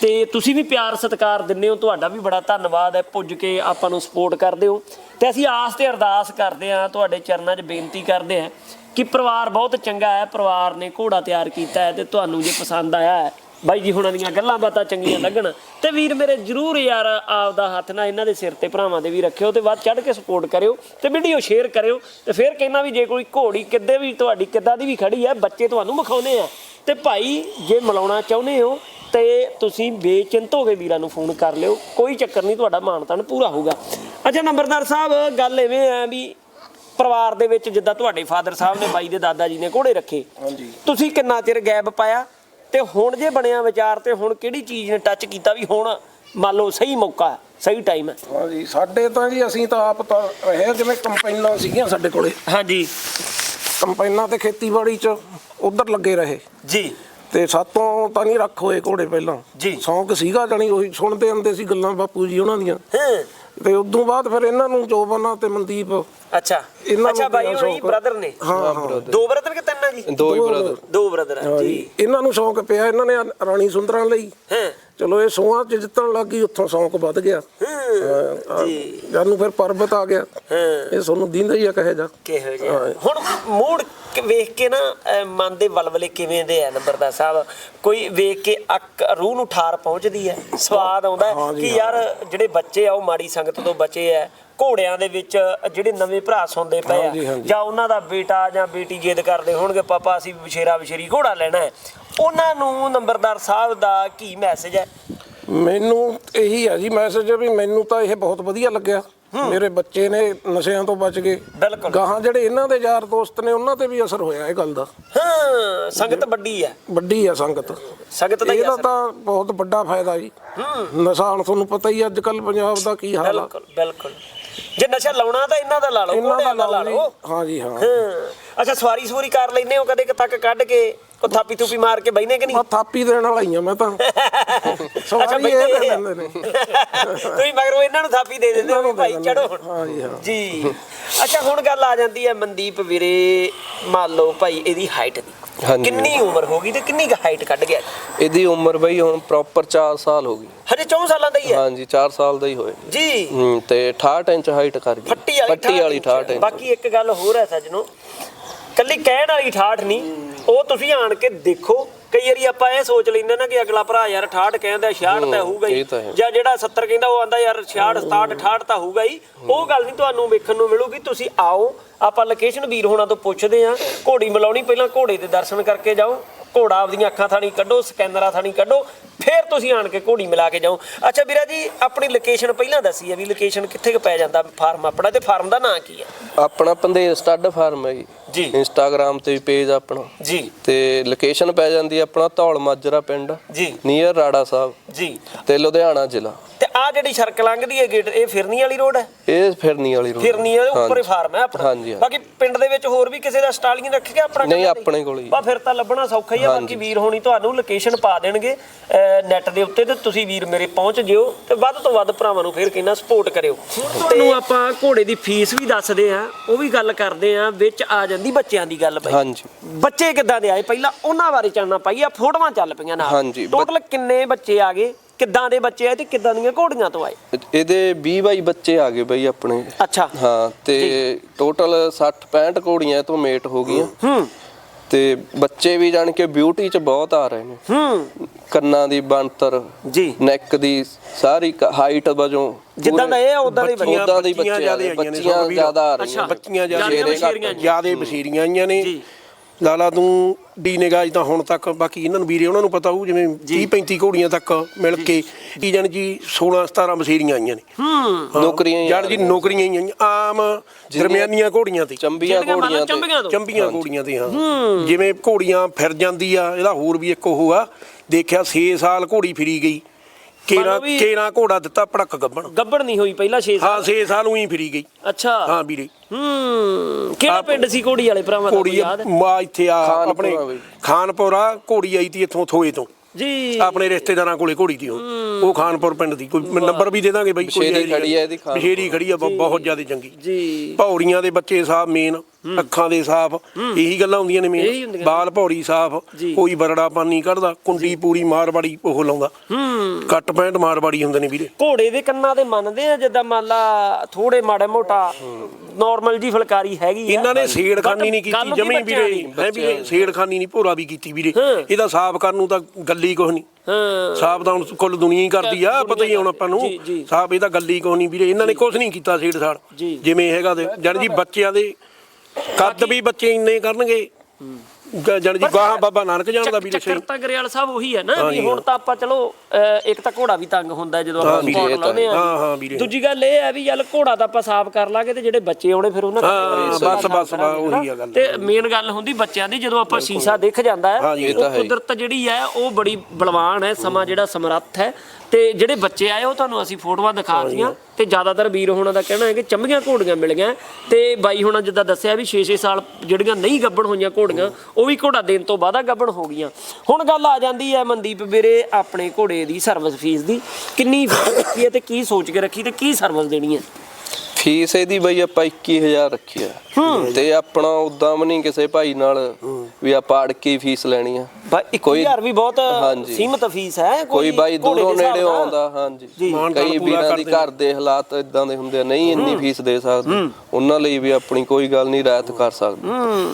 [SPEAKER 1] ਤੇ ਤੁਸੀਂ ਵੀ ਪਿਆਰ ਸਤਿਕਾਰ ਦਿੰਦੇ ਹੋ, ਤੁਹਾਡਾ ਵੀ ਬੜਾ ਧੰਨਵਾਦ ਹੈ, ਪੁੱਜ ਕੇ ਆਪਾਂ ਨੂੰ ਸਪੋਰਟ ਕਰਦੇ ਹੋ। ਤੇ ਅਸੀਂ ਆਸ ਤੇ ਅਰਦਾਸ ਕਰਦੇ ਹਾਂ, ਤੁਹਾਡੇ ਚਰਨਾਂ 'ਚ ਬੇਨਤੀ ਕਰਦੇ ਹਾਂ ਕਿ ਪਰਿਵਾਰ ਬਹੁਤ ਚੰਗਾ ਹੈ, ਪਰਿਵਾਰ ਨੇ ਘੋੜਾ ਤਿਆਰ ਕੀਤਾ ਹੈ ਤੇ ਤੁਹਾਨੂੰ ਜੇ ਪਸੰਦ ਆਇਆ ਹੈ, ਬਾਈ ਜੀ ਹੁਣਾਂ ਦੀਆਂ ਗੱਲਾਂ ਬਾਤਾਂ ਚੰਗੀਆਂ ਲੱਗਣ। ਤੇ ਵੀਰ ਮੇਰੇ ਜਰੂਰ ਯਾਰ ਆਪਦਾ ਹੱਥ ਨਾ ਇਹਨਾਂ ਦੇ ਸਿਰ ਤੇ ਭਰਾਵਾਂ ਦੇ ਵੀ ਰੱਖਿਓ ਤੇ ਵੱਧ ਚੜ ਕੇ ਸਪੋਰਟ ਕਰਿਓ ਤੇ ਵੀਡੀਓ ਸ਼ੇਅਰ ਕਰਿਓ ਤੇ ਫਿਰ ਕਹਿਣਾ ਵੀ ਜੇ ਕੋਈ ਘੋੜੀ ਕਿੱਦੇ ਵੀ ਤੁਹਾਡੀ ਕਿੱਦਾਂ ਦੀ ਵੀ ਖੜੀ ਹੈ, ਬੱਚੇ ਤੁਹਾਨੂੰ ਵਿਖਾਉਨੇ ਆ। ਤੇ ਭਾਈ ਜੇ ਮਿਲਾਉਣਾ ਚਾਹੁੰਦੇ ਹੋ ਤੇ ਤੁਸੀਂ ਬੇਚਿੰਤ ਹੋ ਕੇ ਵੀਰਾਂ ਨੂੰ ਫੋਨ ਕਰ ਲਿਓ। ਕੋਈ ਚੱਕਰ ਨਹੀਂ ਤੁਹਾਡਾ ਮਾਨਤਾਨ ਪੂਰਾ ਹੋਊਗਾ। ਅੱਛਾ ਨੰਬਰਦਾਰ ਸਾਹਿਬ ਗੱਲ ਐਵੇਂ ਆ ਵੀ ਪਰਿਵਾਰ ਦੇ ਵਿੱਚ ਜਿੱਦਾਂ ਤੁਹਾਡੇ ਫਾਦਰ ਸਾਹਿਬ ਨੇ ਬਾਈ ਦੇ ਦਾਦਾ ਜੀ ਨੇ ਘੋੜੇ ਰੱਖੇ।
[SPEAKER 3] ਹਾਂਜੀ।
[SPEAKER 1] ਤੁਸੀਂ ਕਿੰਨਾ ਚਿਰ ਗੈਪ ਪਾਇਆ? ਤੇ ਹੁਣ ਜੇ ਬਣਿਆ ਵਿਚਾਰ ਤੇ ਹੁਣ ਕਿਹੜੀ ਚੀਜ਼ ਨੇ ਟੱਚ ਕੀਤਾ ਵੀ ਹੁਣ ਮੰਨ ਲਓ ਸਹੀ ਮੌਕਾ ਹੈ ਸਹੀ ਟਾਈਮ ਹੈ?
[SPEAKER 3] ਹਾਂਜੀ ਸਾਡੇ ਤਾਂ ਜੀ ਅਸੀਂ ਤਾਂ ਆਪ ਤਾਂ ਰਹੇ ਜਿਵੇਂ ਕੰਪਾਈਨਾਂ ਸੀਗੀਆਂ ਸਾਡੇ ਕੋਲੇ।
[SPEAKER 1] ਹਾਂਜੀ।
[SPEAKER 3] ਕੰਪਾਈਨਾਂ ਤੇ ਖੇਤੀਬਾੜੀ 'ਚ ਉਧਰ ਲੱਗੇ ਰਹੇ।
[SPEAKER 1] ਜੀ।
[SPEAKER 3] ਤੇ ਸਾਤੋਂ ਤਾਂ ਨਹੀਂ ਰੱਖ ਹੋਏ ਘੋੜੇ ਪਹਿਲਾਂ।
[SPEAKER 1] ਜੀ।
[SPEAKER 3] ਸ਼ੌਂਕ ਸੀਗਾ ਜਾਣੀ ਉਹੀ ਸੁਣਦੇ ਹੁੰਦੇ ਸੀ ਗੱਲਾਂ ਬਾਪੂ ਜੀ ਉਹਨਾਂ ਦੀਆਂ।
[SPEAKER 1] ਹਾਂ।
[SPEAKER 3] ਤੇ ਉਦੋਂ ਬਾਅਦ ਫਿਰ ਇਹਨਾਂ ਨੂੰ ਜੋਬਨਾ ਤੇ ਮਨਦੀਪ
[SPEAKER 1] ਅੱਛਾ।
[SPEAKER 3] ਇਹਨਾਂ
[SPEAKER 1] ਅੱਛਾ
[SPEAKER 3] ਪਿਆ
[SPEAKER 1] ਹੋਣੀ
[SPEAKER 3] ਸ਼ੌਕ।
[SPEAKER 1] ਬ੍ਰਦਰ ਨੇ?
[SPEAKER 3] ਹਾਂ
[SPEAKER 1] ਦੋ ਬ੍ਰਦਰ ਕਿ ਤਿੰਨ ਆ ਜੀ?
[SPEAKER 2] ਦੋ ਹੀ ਬ੍ਰਦਰ
[SPEAKER 1] ਦੋ ਬ੍ਰਦਰ ਆ ਜੀ।
[SPEAKER 3] ਇਹਨਾਂ ਨੂੰ ਸ਼ੌਂਕ ਪਿਆ ਇਹਨਾਂ ਨੇ ਰਾਣੀ ਸੁੰਦਰਾਂ ਲਈ।
[SPEAKER 1] ਹਾਂ।
[SPEAKER 3] ਚਲੋ ਇਹ ਸੋਹਾਂ ਚ ਜਿੱਤਣ ਲੱਗੀ ਉੱਥੋਂ ਸ਼ੌਂਕ ਵੱਧ ਗਿਆ।
[SPEAKER 1] ਹਾਂ ਜੀ।
[SPEAKER 3] ਜਦ ਨੂੰ ਫਿਰ ਪਰਬਤ ਆ ਗਿਆ।
[SPEAKER 1] ਹਾਂ।
[SPEAKER 3] ਇਹ ਤੁਹਾਨੂੰ ਦਿੰਦਾ ਹੀ ਆ ਕਹੇ ਜਾ।
[SPEAKER 1] ਕਿਹੋ ਜਿਹਾ ਹੁਣ ਮੂਡ ਵੇਖ ਕੇ ਨਾ ਮਨ ਦੇ ਵਲਵਲੇ ਕਿਵੇਂ ਦੇ ਆ ਨੰਬਰਦਾਰ ਸਾਹਿਬ? ਕੋਈ ਵੇਖ ਕੇ ਅੱਕ ਰੂਹ ਨੂੰ ਠਾਰ ਪਹੁੰਚਦੀ ਹੈ? ਸਵਾਦ ਆਉਂਦਾ ਕਿ। ਯਾਰ ਜਿਹੜੇ ਬੱਚੇ ਆ ਉਹ ਮਾੜੀ ਸੰਗਤ ਤੋਂ ਬਚੇ ਆ ਘੋੜਿਆਂ ਦੇ ਵਿੱਚ ਜਿਹੜੇ ਨਵੇਂ ਭਰਾ ਸੁਣਦੇ ਪਏ ਆ। ਜਾਂ ਉਹਨਾਂ ਦਾ ਬੇਟਾ ਜਾਂ ਬੇਟੀ ਜਿੱਦ ਕਰਦੇ ਹੋਣਗੇ ਪਾਪਾ ਅਸੀਂ ਵਿਸ਼ੇਰਾ ਵਿਸ਼ੇਰੀ ਘੋੜਾ ਲੈਣਾ ਹੈ। ਉਹਨਾਂ ਨੂੰ ਨੰਬਰਦਾਰ ਸਾਹਿਬ ਦਾ ਕੀ ਮੈਸੇਜ ਹੈ?
[SPEAKER 3] ਮੈਨੂੰ ਇਹੀ ਆ ਜੀ ਮੈਸੇਜ ਵੀ ਮੈਨੂੰ ਤਾਂ ਇਹ ਬਹੁਤ ਵਧੀਆ ਲੱਗਿਆ। ਮੇਰੇ ਬੱਚੇ ਨੇ ਨਸ਼ਿਆਂ ਤੋਂ ਬਚ ਗਏ।
[SPEAKER 1] ਬਿਲਕੁਲ।
[SPEAKER 3] ਗਾਹਾਂ ਜਿਹੜੇ ਇਹਨਾਂ ਦੇ ਯਾਰ ਦੋਸਤ ਨੇ ਉਹਨਾਂ ਤੇ ਵੀ ਅਸਰ ਹੋਇਆ ਇਹ ਗੱਲ ਦਾ।
[SPEAKER 1] ਹਾਂ ਸੰਗਤ ਵੱਡੀ ਹੈ।
[SPEAKER 3] ਵੱਡੀ ਆ ਸੰਗਤ।
[SPEAKER 1] ਸੰਗਤ ਦਾ
[SPEAKER 3] ਇਹਦਾ ਤਾਂ ਬਹੁਤ ਵੱਡਾ ਫਾਇਦਾ ਜੀ। ਨਸ਼ਾ ਹੁਣ ਤੁਹਾਨੂੰ ਪਤਾ ਹੀ ਅੱਜ ਕੱਲ ਪੰਜਾਬ ਦਾ ਕੀ ਹਾਲ
[SPEAKER 1] ਬਿਲਕੁਲ ਬਿਲਕੁਲ। ਜੇ ਨਸ਼ਾ ਲਾਉਣਾ ਤਾਂ ਇਹਨਾਂ ਦਾ ਲਾ ਲਓ
[SPEAKER 3] ਇਹਨਾਂ ਦਾ
[SPEAKER 1] ਲਾ
[SPEAKER 3] ਲਾਓ। ਜੀ ਹਾਂ।
[SPEAKER 1] ਅੱਛਾ ਸਵਾਰੀ ਸਵਾਰੀ ਕਰ ਲੈਨੇ ਹੋ ਕਦੇ ਤੱਕ ਕੱਢ ਕੇ? ਕੋ ਥਾਪੀ ਥੂਪੀ ਮਾਰ ਕੇ ਬੈਨੇ ਕਿ ਨਹੀਂ?
[SPEAKER 3] ਆ ਥਾਪੀ ਦੇਣ ਵਾਲਾ ਹੀ ਆ ਮੈਂ ਤਾਂ।
[SPEAKER 1] ਅੱਛਾ
[SPEAKER 3] ਸਵਾਰੀ ਇਹ
[SPEAKER 1] ਬੈਠੇ
[SPEAKER 3] ਦੇ ਨੇ।
[SPEAKER 1] ਤੁਸੀਂ ਮਗਰੋਂ ਇਹਨਾਂ ਨੂੰ ਥਾਪੀ ਦੇ ਦਿੰਦੇ ਹੋ ਭਾਈ ਚੜੋ ਹੁਣ।
[SPEAKER 3] ਹਾਂ ਜੀ ਹਾਂ।
[SPEAKER 1] ਜੀ। ਅੱਛਾ ਹੁਣ ਗੱਲ ਆ ਜਾਂਦੀ ਹੈ ਮਨਦੀਪ ਵੀਰੇ। ਮੰਨ ਲਓ ਭਾਈ ਇਹਦੀ ਹਾਈਟ ਦੀ। ਕਿੰਨੀ ਉਮਰ ਹੋ ਗਈ ਤੇ ਕਿੰਨੀ ਕੁ ਹਾਈਟ ਕੱਢ ਗਿਆ?
[SPEAKER 2] ਇਹਦੀ ਉਮਰ ਬਈ ਹੁਣ ਪ੍ਰੋਪਰ 4 ਸਾਲ ਹੋ ਗਈ।
[SPEAKER 1] ਹਜੇ 4 ਸਾਲਾਂ ਦਾ ਹੀ ਹੈ?
[SPEAKER 2] ਹਾਂਜੀ 4 ਸਾਲ ਦਾ ਹੀ ਹੋਏ
[SPEAKER 1] ਜੀ।
[SPEAKER 2] ਤੇ 68 ਇੰਚ ਹਾਈਟ ਕਰ ਗਈ।
[SPEAKER 1] ਫੱਟੀ ਵਾਲੀ
[SPEAKER 2] 68 ਇੰਚ।
[SPEAKER 1] ਬਾਕੀ ਇੱਕ ਗੱਲ ਹੋਰ ਹੈ ਸੱਜਣੋ ਕੱਲੀ ਕਹਿਣ ਵਾਲੀ ਠਾਠ ਨਹੀਂ। ਉਹ ਤੁਸੀਂ ਆਣ ਕੇ ਦੇਖੋ। ਕਈ ਵਾਰੀ ਆਪਾਂ ਇਹ ਸੋਚ ਲੈਂਦੇ ਨਾ ਕਿ ਅਗਲਾ ਭਰਾ ਯਾਰ 68 ਕਹਿੰਦਾ 66 ਤਾਂ ਹੋਊਗਾ ਹੀ। ਜਾਂ ਜਿਹੜਾ 70 ਕਹਿੰਦਾ ਉਹ ਆਂਦਾ ਯਾਰ 66 67 68 ਤਾਂ ਹੋਊਗਾ ਹੀ। ਉਹ ਗੱਲ ਨਹੀਂ ਤੁਹਾਨੂੰ ਵੇਖਣ ਨੂੰ ਮਿਲੂਗੀ। ਤੁਸੀਂ ਆਓ। ਆਪਾਂ ਲੋਕੇਸ਼ਨ ਵੀਰ ਹੋਣਾ ਤੋਂ ਪੁੱਛਦੇ ਆ ਘੋੜੀ ਮਿਲਾਉਣੀ ਪਹਿਲਾਂ ਘੋੜੇ ਦੇ ਦਰਸ਼ਨ ਕਰਕੇ ਜਾਓ। ਘੋੜਾ ਆਪਦੀਆਂ ਅੱਖਾਂ ਥਾਣੀ ਕੱਢੋ ਸਕੈਨਰਾਂ ਥਾਣੀ ਕੱਢੋ। ਫਿਰ ਤੁਸੀਂ ਆਣ ਕੇ ਘੋੜੀ ਮਿਲਾ ਕੇ ਜਾਓ। ਅੱਛਾ ਵੀਰਾ ਜੀ ਆਪਣੀ ਲੋਕੇਸ਼ਨ ਪਹਿਲਾਂ ਦੱਸੀ ਹੈ ਵੀ ਲੋਕੇਸ਼ਨ ਕਿੱਥੇ ਕੁ ਪੈ ਜਾਂਦਾ ਫਾਰਮ ਆਪਣਾ ਤੇ ਫਾਰਮ ਦਾ ਨਾਂ ਕੀ ਹੈ?
[SPEAKER 2] ਆਪਣਾ ਪੰਦੇਰ ਸਟੱਡ ਫਾਰਮ ਹੈ ਜੀ।
[SPEAKER 1] ਜੀ।
[SPEAKER 2] ਇੰਸਟਾਗ੍ਰam ਤੇ ਵੀ ਪੇਜ ਆਪਣਾ।
[SPEAKER 1] ਜੀ।
[SPEAKER 2] ਤੇ ਲੋਕੇਸ਼ਨ ਪੈ ਜਾਂਦੀ ਹੈ ਆਪਣਾ ਧੌਲ ਮਾਜਰਾ ਪਿੰਡ।
[SPEAKER 1] ਜੀ।
[SPEAKER 2] ਨੀਅਰ ਰਾੜਾ ਸਾਹਿਬ।
[SPEAKER 1] ਜੀ।
[SPEAKER 2] ਤੇ ਲੁਧਿਆਣਾ ਜ਼ਿਲ੍ਹਾ।
[SPEAKER 1] ਤੇ ਆ ਜਿਹੜੀ ਸੜਕ ਲੰਘਦੀ ਹੈ ਗੇਟ ਇਹ ਫਿਰਨੀ ਵਾਲੀ ਰੋਡ ਹੈ?
[SPEAKER 2] ਇਹ ਫਿਰਨੀ ਵਾਲੀ ਰੋਡ
[SPEAKER 1] ਫਿਰਨੀ ਵਾਲੇ ਉੱਪਰ ਹੀ। ਫਾਰਮ ਹੈ ਆਪਣਾ। ਬਾਕੀ ਪਿੰਡ ਦੇ ਵਿੱਚ ਹੋਰ ਵੀ ਕਿਸੇ ਦਾ ਸਟਾਲੀਅਨ ਰੱਖ ਕੇ ਆਪਣਾ
[SPEAKER 2] ਨਹੀਂ, ਆਪਣੇ ਕੋਲ ਹੀ।
[SPEAKER 1] ਬਾ ਫਿਰ ਤਾਂ ਲੱਭਣਾ ਸੌਖਾ ਹੀ ਆ ਬਾਕੀ ਵੀਰ ਹੋਣੀ ਤੁਹਾਨੂੰ ਲੋਕੇਸ਼ਨ ਪਾ ਦੇਣਗੇ ਨੈਟ ਦੇ ਉੱਤੇ ਤੇ ਤੁਸੀਂ ਵੀਰ ਮੇਰੇ ਪਹੁੰਚ ਜਿਓ ਤੇ ਵੱਧ ਤੋਂ ਵੱਧ ਭਰਾਵਾਂ ਨੂੰ ਫਿਰ ਕਿੰਨਾ ਸਪੋਰਟ ਕਰਿਓ। ਤੁਹਾਨੂੰ ਆਪਾਂ ਘੋੜੇ ਦੀ ਫੀਸ ਵੀ ਦੱਸਦੇ ਆ ਉਹ ਵੀ ਗੱਲ ਕਰਦੇ ਆ ਵਿੱਚ ਆ ਜਾਂਦੀ ਬੱਚਿਆਂ ਦੀ ਗੱਲ ਬਾਈ।
[SPEAKER 2] ਹਾਂਜੀ।
[SPEAKER 1] ਬੱਚੇ ਕਿੱਦਾਂ ਦੇ ਆਏ? ਪਹਿਲਾਂ ਉਹਨਾਂ ਬਾਰੇ ਚਾਨਣਾ ਪਾਈ ਆ ਫੋਟੋਆਂ ਚੱਲ ਪਈਆਂ ਨਾਲ।
[SPEAKER 2] ਹਾਂਜੀ, ਬ-
[SPEAKER 1] ਟੋਟਲ ਕਿੰਨੇ ਬੱਚੇ ਆ ਗਏ ਕਿੱਦਾਂ ਦੇ ਬੱਚੇ ਆਏ ਤੇ ਕਿੱਦਾਂ ਦੀਆਂ ਘੋੜੀਆਂ ਤੋਂ ਆਏ?
[SPEAKER 2] ਇਹਦੇ 20 ਬਾਈ ਬੱਚੇ ਆ ਗਏ ਬਈ ਆਪਣੇ।
[SPEAKER 1] ਅੱਛਾ।
[SPEAKER 2] ਹਾਂ ਤੇ ਟੋਟਲ 60 65 ਘੋੜੀਆਂ ਇਹ ਤੋਂ ਮੇਟ ਹੋ ਗਈਆਂ।
[SPEAKER 1] ਹੂੰ।
[SPEAKER 2] ਤੇ ਬੱਚੇ ਵੀ ਜਾਣ ਕੇ ਬਿਊਟੀ ਚ ਬਹੁਤ ਆ ਰਹੇ ਨੇ
[SPEAKER 1] ਹੂੰ
[SPEAKER 2] ਕੰਨਾਂ ਦੀ ਬਣਤਰ
[SPEAKER 1] ਜੀ
[SPEAKER 2] ਨੈਕ ਦੀ ਸਾਰੀ ਹਾਈਟ ਵਜੋਂ
[SPEAKER 1] ਜਿੱਦਾਂ ਦਾ ਇਹ ਉਦਾਂ ਦੇ
[SPEAKER 3] ਬੱਚੀਆਂ-
[SPEAKER 2] ਉਦਾਂ ਦੀ
[SPEAKER 3] ਬੱਚੀਆਂ
[SPEAKER 2] ਬੱਚੇ
[SPEAKER 3] ਜ਼ਿਆਦੇ
[SPEAKER 2] ਆ
[SPEAKER 3] ਆਈਆਂ ਨੇ,
[SPEAKER 2] ਬੱਚੀਆਂ। ਜ਼ਿਆਦਾ ਆ ਰਹੀਆਂ।
[SPEAKER 3] ਬੱਚੀਆਂ
[SPEAKER 1] ਜ਼ਿਆਦੇ ਬਸ਼ੀਰੀਆਂ ਆਈਆਂ।
[SPEAKER 3] ਜਿਆਦੇ ਬਸ਼ੀਰੀਆਂ ਆਈਆਂ ਨੇ
[SPEAKER 1] ਜੀ
[SPEAKER 3] ਲਾਲਾ ਤੂੰ ਡੀ ਨਿਗਾਹ 'ਚ ਤਾਂ ਹੁਣ ਤੱਕ ਬਾਕੀ ਇਹਨਾਂ ਨੂੰ ਵੀਰੇ ਉਹਨਾਂ ਨੂੰ ਪਤਾ ਹੋਊ ਜਿਵੇਂ 30 35 ਘੋੜੀਆਂ ਤੱਕ ਮਿਲ ਕੇ ਕੀ ਜਾਣ ਜੀ 16 17 ਬਸ਼ੀਰੀਆਂ ਆਈਆਂ ਨੇ।
[SPEAKER 1] ਹੂੰ।
[SPEAKER 2] ਨੌਕਰੀਆਂ
[SPEAKER 3] ਜਾਣ ਜੀ ਨੌਕਰੀਆਂ ਹੀ ਆਈਆਂ ਆਮ ਦਰਮਿਆਨੀਆਂ ਘੋੜੀਆਂ ਤੇ।
[SPEAKER 2] ਚੰਬੀਆਂ ਘੋੜੀਆਂ ਤੋਂ।
[SPEAKER 1] ਚੰਬੀਆਂ
[SPEAKER 3] ਘੋੜੀਆਂ ਤੇ ਹਾਂ। ਜਿਵੇਂ ਘੋੜੀਆਂ ਫਿਰ ਜਾਂਦੀ ਆ ਇਹਦਾ ਹੋਰ ਵੀ ਇੱਕ ਉਹ ਆ ਦੇਖਿਆ 6 ਸਾਲ ਘੋੜੀ ਫਿਰੀ ਗਈ। ਕੇਰਾ
[SPEAKER 1] ਵੀ-
[SPEAKER 3] ਕੇਰਾ ਘੋੜਾ ਦਿੱਤਾ ਭੜਕ ਗੱਬਣ।
[SPEAKER 1] ਗੱਬੜ ਨਹੀਂ ਹੋਈ ਪਹਿਲਾਂ 6
[SPEAKER 3] ਹਾਂ 6 ਸਾਲ ਉਹੀ ਫਿਰੀ ਗਈ।
[SPEAKER 1] ਅੱਛਾ।
[SPEAKER 3] ਹਾਂ ਵੀਰੇ।
[SPEAKER 1] ਹੂੰ ਕਿਹੜਾ ਪਿੰਡ ਸੀ ਘੋੜੀ ਵਾਲੇ ਭਰਾਵਾਂ ਦਾ ਕੋਈ
[SPEAKER 3] ਘੋੜੀ
[SPEAKER 1] ਯਾਦ? ਹੈ?
[SPEAKER 3] ਮਾ ਇੱਥੇ ਆ
[SPEAKER 2] ਖਾਨਪੁਰਾ
[SPEAKER 3] ਆਪਣੇ
[SPEAKER 2] ਬਈ।
[SPEAKER 3] ਖਾਨਪੁਰਾ ਘੋੜੀ ਆਈ ਤੀ ਇੱਥੋਂ ਥੋਏ ਤੋਂ।
[SPEAKER 1] ਜੀ।
[SPEAKER 3] ਆਪਣੇ ਰਿਸ਼ਤੇਦਾਰਾਂ ਕੋਲੇ ਘੋੜੀ ਤੀ ਉਹ। ਉਹ ਖਾਨਪੁਰ ਪਿੰਡ ਦੀ। ਕੋਈ ਨੰਬਰ ਵੀ ਦੇ ਦਾਂਗੇ ਬਈ ਕੋਈ
[SPEAKER 2] ਬਸ਼ੇਰੀ ਖੜੀ ਆ ਇਹਦੀ ਖਾਨਪੁਰ।
[SPEAKER 3] ਬਸ਼ੇਰੀ ਖੜੀ ਆ ਬ- ਬਹੁਤ ਜ਼ਿਆਦਾ ਚੰਗੀ।
[SPEAKER 1] ਜੀ।
[SPEAKER 3] ਭੌਰੀਆਂ ਦੇ ਬੱਚੇ ਸਾਫ਼ ਮੇਨ ਅੱਖਾਂ ਦੇ ਸਾਫ਼। ਇਹੀ ਗੱਲਾਂ ਹੁੰਦੀਆਂ ਨੇ ਮੇਨ। ਬਾਲ ਭੌਰੀ ਸਾਫ਼। ਕੋਈ ਬਰੜਾ ਪਾਣੀ ਕੱਢਦਾ। ਕੁੰਡੀ ਪੂਰੀ ਮਾਰਵਾੜੀ ਉਹ ਲਾਉਂਦਾ। ਕੱਟ ਪੈਂਟ ਮਾਰਵਾੜੀ ਹੁੰਦੇ ਨੇ ਵੀਰੇ।
[SPEAKER 1] ਘੋੜੇ ਦੇ ਕੰਨਾਂ ਦੇ ਮੰਨਦੇ ਆ ਜਿੱਦਾਂ ਮੰਨ ਲਾ ਥੋੜੇ ਮਾੜੇ ਮੋਟਾ ਨਾਰਮਲ ਜੀ ਫੁਲਕਾਰੀ ਹੈਗੀ ਆ।
[SPEAKER 3] ਇਹਨਾਂ ਨੇ ਸੇੜਖਾਨੀ ਨਹੀਂ ਕੀਤੀ ਜਮੀ ਵੀਰੇ। ਮੈਂ ਵੀਰੇ ਸੇੜਖਾਨੀ ਨਹੀਂ ਭੋਰਾ ਵੀ ਕੀਤੀ ਵੀਰੇ। ਇਹਦਾ ਸਾਫ਼ ਕਰਨ ਨੂੰ ਤਾਂ ਗੱਲੀ ਕੁਛ ਨਹੀਂ।
[SPEAKER 1] ਹਾਂ।
[SPEAKER 3] ਸਾਫ਼ ਤਾਂ ਕੁੱਲ ਦੁਨੀਆ ਹੀ ਕਰਦੀ ਆ ਪਤਾ ਹੀ ਹੁਣ ਆਪਾਂ ਨੂੰ। ਸਾਫ਼ ਇਹ ਤਾਂ ਗੱਲ ਕੋਈ ਨਹੀਂ ਵੀਰੇ। ਇਹਨਾਂ ਨੇ ਕੁਝ ਨਹੀਂ ਕੀਤਾ
[SPEAKER 1] ਜੀ।
[SPEAKER 3] ਜਿਵੇਂ ਹੈਗਾ ਤੇ ਜਣ ਜੀ ਬੱਚਿਆਂ ਦੇ ਕੱਦ ਵੀ ਬੱਚੇ ਇੰਨੇ ਕਰਨਗੇ ਜਣ ਜੀ ਗਾਹਾਂ ਬਾਬਾ ਨਾਨਕ ਜਾਣਦਾ ਵੀਰੇ ਸਹੀ
[SPEAKER 1] ਚੱਕਰ ਤਾਂ ਗਰੇਵਾਲ ਸਾਹਿਬ ਉਹੀ ਹੈ ਨਾ ਵੀ ਹੁਣ ਤਾਂ ਆਪਾਂ ਚਲੋ ਇੱਕ ਤਾਂ ਘੋੜਾ ਵੀ ਤੰਗ ਹੁੰਦਾ ਜਦੋਂ ਆਪਾਂ
[SPEAKER 2] ਤਾਂ
[SPEAKER 1] ਲਾਉਂਦੇ ਆ
[SPEAKER 3] ਹਾਂ, ਹਾਂ ਵੀਰੇ।
[SPEAKER 1] ਦੂਜੀ ਗੱਲ ਇਹ ਹੈ ਵੀ ਚੱਲ ਘੋੜਾ ਤਾਂ ਆਪਾਂ ਸਾਫ਼ ਕਰ ਲਾਂਗੇ ਤੇ ਜਿਹੜੇ ਬੱਚੇ ਆਉਣੇ ਫਿਰ ਉਹਨਾਂ ਕਰਕੇ
[SPEAKER 3] ਬਸ, ਬਸ, ਉਹੀ ਆ। ਗੱਲ।
[SPEAKER 1] ਤੇ ਮੇਨ ਗੱਲ ਹੁੰਦੀ ਬੱਚਿਆਂ ਦੀ ਜਦੋਂ ਆਪਾਂ ਸ਼ੀਸ਼ਾ ਦਿਖ ਜਾਂਦਾ ਹੈ ਉਹ। ਕੁਦਰਤ ਜਿਹੜੀ ਹੈ ਉਹ ਬੜੀ ਬਲਵਾਨ ਹੈ ਸਮਾਂ ਜਿਹੜਾ ਸਮਰੱਥ ਹੈ ਤੇ ਜਿਹੜੇ ਬੱਚੇ ਆਏ ਉਹ ਤੁਹਾਨੂੰ ਅਸੀਂ ਫੋਟੋਆਂ ਦਿਖਾਤੀਆਂ ਤੇ ਜ਼ਿਆਦਾਤਰ ਵੀਰ ਹੋਣਾ ਦਾ ਕਹਿਣਾ ਹੈ ਕਿ ਚੰਬੀਆਂ ਘੋੜੀਆਂ ਮਿਲ ਗਈਆਂ। ਤੇ ਬਾਈ ਹੋਣਾ ਜਿੱਦਾਂ ਦੱਸਿਆ ਵੀ 6-6 ਸਾਲ ਜਿਹੜੀਆਂ ਨਹੀਂ ਗੱਬਣ ਹੋਈਆਂ ਘੋੜੀਆਂ ਉਹ ਵੀ ਘੋੜਾ ਦੇਣ ਤੋਂ ਬਾਅਦ ਗੱਬਣ ਹੋ ਗਈਆਂ। ਹੁਣ ਗੱਲ ਆ ਜਾਂਦੀ ਹੈ ਮਨਦੀਪ ਵੀਰੇ ਆਪਣੇ ਘੋੜੇ ਦੀ ਸਰਵਿਸ ਫੀਸ ਦੀ। ਕਿੰਨੀ ਰੱਖੀ ਹੈ ਤੇ ਕੀ ਸੋਚ ਕੇ ਰੱਖੀ ਤੇ ਕੀ ਸਰਵਿਸ ਦੇਣੀ ਹੈ?
[SPEAKER 2] ਫੀਸ ਇਹਦੀ ਬਈ ਆਪਾਂ 21000 ਰੱਖੀ ਆ ਤੇ ਆਪਣਾ ਉਦਾਂ ਵੀ ਨਹੀਂ ਕਿਸੇ ਭਾਈ ਨਾਲ ਵੀ ਆਪਾਂ ਅੜ ਕੇ ਹੀ ਫੀਸ ਲੈਣੀ ਆ।
[SPEAKER 1] ਬਾਈ
[SPEAKER 2] ਕੋਈ-
[SPEAKER 1] 1000 ਵੀ ਬਹੁਤ
[SPEAKER 2] ਹਾਂਜੀ।
[SPEAKER 1] ਸੀਮਤ ਫੀਸ ਹੈ
[SPEAKER 2] ਕੋਈ ਬਾਈ
[SPEAKER 1] ਘੋੜੇ ਦੇ
[SPEAKER 2] ਦੂਰੋਂ
[SPEAKER 1] ਹਿਸਾਬ
[SPEAKER 2] ਨੇੜੇ
[SPEAKER 1] ਨਾਲ।
[SPEAKER 2] ਆਉਂਦਾ ਹਾਂਜੀ।
[SPEAKER 3] ਮਾਣ
[SPEAKER 2] ਕਈ
[SPEAKER 3] ਤਾਣ ਪੂਰਾ
[SPEAKER 2] ਵੀਰਾਂ ਦੀ
[SPEAKER 3] ਕਰਦੇ
[SPEAKER 2] ਘਰ ਦੇ ਹਾਲਾਤ ਇਦਾਂ ਦੇ ਹੁੰਦੇ ਆ ਨਹੀਂ ਇੰਨੀ ਫੀਸ ਦੇ ਸਕਦੇ। ਉਹਨਾਂ ਲਈ ਵੀ ਆਪਣੀ ਕੋਈ ਗੱਲ ਨਹੀਂ ਰਾਇਤ ਕਰ ਸਕਦੇ।
[SPEAKER 1] ਹੂੰ।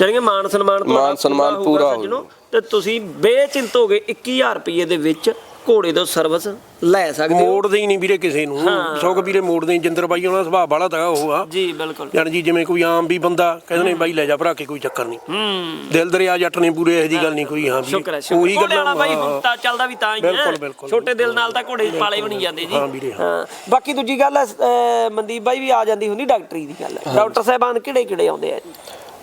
[SPEAKER 1] ਜਾਣੀ ਕਿ ਮਾਨ ਸਨਮਾਨ ਤੁਹਾਡਾ
[SPEAKER 2] ਮਾਨ ਸਨਮਾਨ
[SPEAKER 1] ਹੋਊਗਾ
[SPEAKER 2] ਪੂਰਾ
[SPEAKER 1] ਸੱਜਣੋ, ਤੇ ਤੁਸੀਂ ਬੇਚਿੰਤ ਹੋਗੇ 21000 ਰੁਪਏ ਦੇ ਵਿੱਚ ਘੋੜੇ ਤੋਂ ਸਰਵਿਸ ਲੈ ਸਕਦੇ ਹੋ।
[SPEAKER 3] ਮੋੜਦੇ ਹੀ ਨਹੀਂ ਵੀਰੇ ਕਿਸੇ ਨੂੰ। ਸੋਗ ਵੀਰੇ ਮੋੜਦੇ ਹੀ ਜਿੰਦਰ ਬਾਈ ਉਹਨਾਂ ਦਾ ਸੁਭਾਅ ਬਾਲਾ ਤਾਂ ਉਹ ਆ।
[SPEAKER 1] ਜੀ ਬਿਲਕੁਲ।
[SPEAKER 3] ਜਾਣੀ ਜੀ ਜਿਵੇਂ ਕੋਈ ਆਮ ਵੀ ਬੰਦਾ ਕਹਿੰਦੇ ਨੇ ਬਾਈ ਲੈ ਜਾ ਭਰਾ ਕੇ ਕੋਈ ਚੱਕਰ ਨਹੀਂ।
[SPEAKER 1] ਹੂੰ।
[SPEAKER 3] ਦਿਲ ਦਰਿਆ ਜੱਟ ਨੇ ਪੂਰੇ ਇਹੋ ਜੀ ਗੱਲ ਨਹੀਂ ਕੋਈ ਹਾਂ
[SPEAKER 1] ਸ਼ੁਕਰ ਹੈ
[SPEAKER 3] ਵੀ
[SPEAKER 1] ਸ਼ੁਕਰ
[SPEAKER 3] ਉਹੀ
[SPEAKER 1] ਘੋੜੇ ਵਾਲਾ
[SPEAKER 3] ਗੱਲਾਂ
[SPEAKER 1] ਬਾਈ
[SPEAKER 3] ਹਾਂ।
[SPEAKER 1] ਹੁਣ ਤਾਂ ਚੱਲਦਾ ਵੀ ਤਾਂ ਹੀ
[SPEAKER 3] ਬਿਲਕੁਲ,
[SPEAKER 1] ਹੈ।
[SPEAKER 3] ਬਿਲਕੁਲ।
[SPEAKER 1] ਛੋਟੇ ਦਿਲ ਨਾਲ ਤਾਂ ਘੋੜੇ ਪਾਲੇ ਬਣੀ ਜਾਂਦੇ ਜੀ।
[SPEAKER 3] ਹਾਂ ਵੀਰੇ,
[SPEAKER 1] ਹਾਂ। ਬਾਕੀ ਦੂਜੀ ਗੱਲ ਹੈ ਅਹ, ਮਨਦੀਪ ਬਾਈ ਵੀ ਆ ਜਾਂਦੀ ਹੁੰਦੀ ਡਾਕਟਰੀ ਦੀ ਗੱਲ। ਹੈ। ਡਾਕਟਰ ਸਾਹਿਬਾਨ ਕਿਹੜੇ ਕਿਹੜੇ ਆਉਂਦੇ ਆ ਜੀ?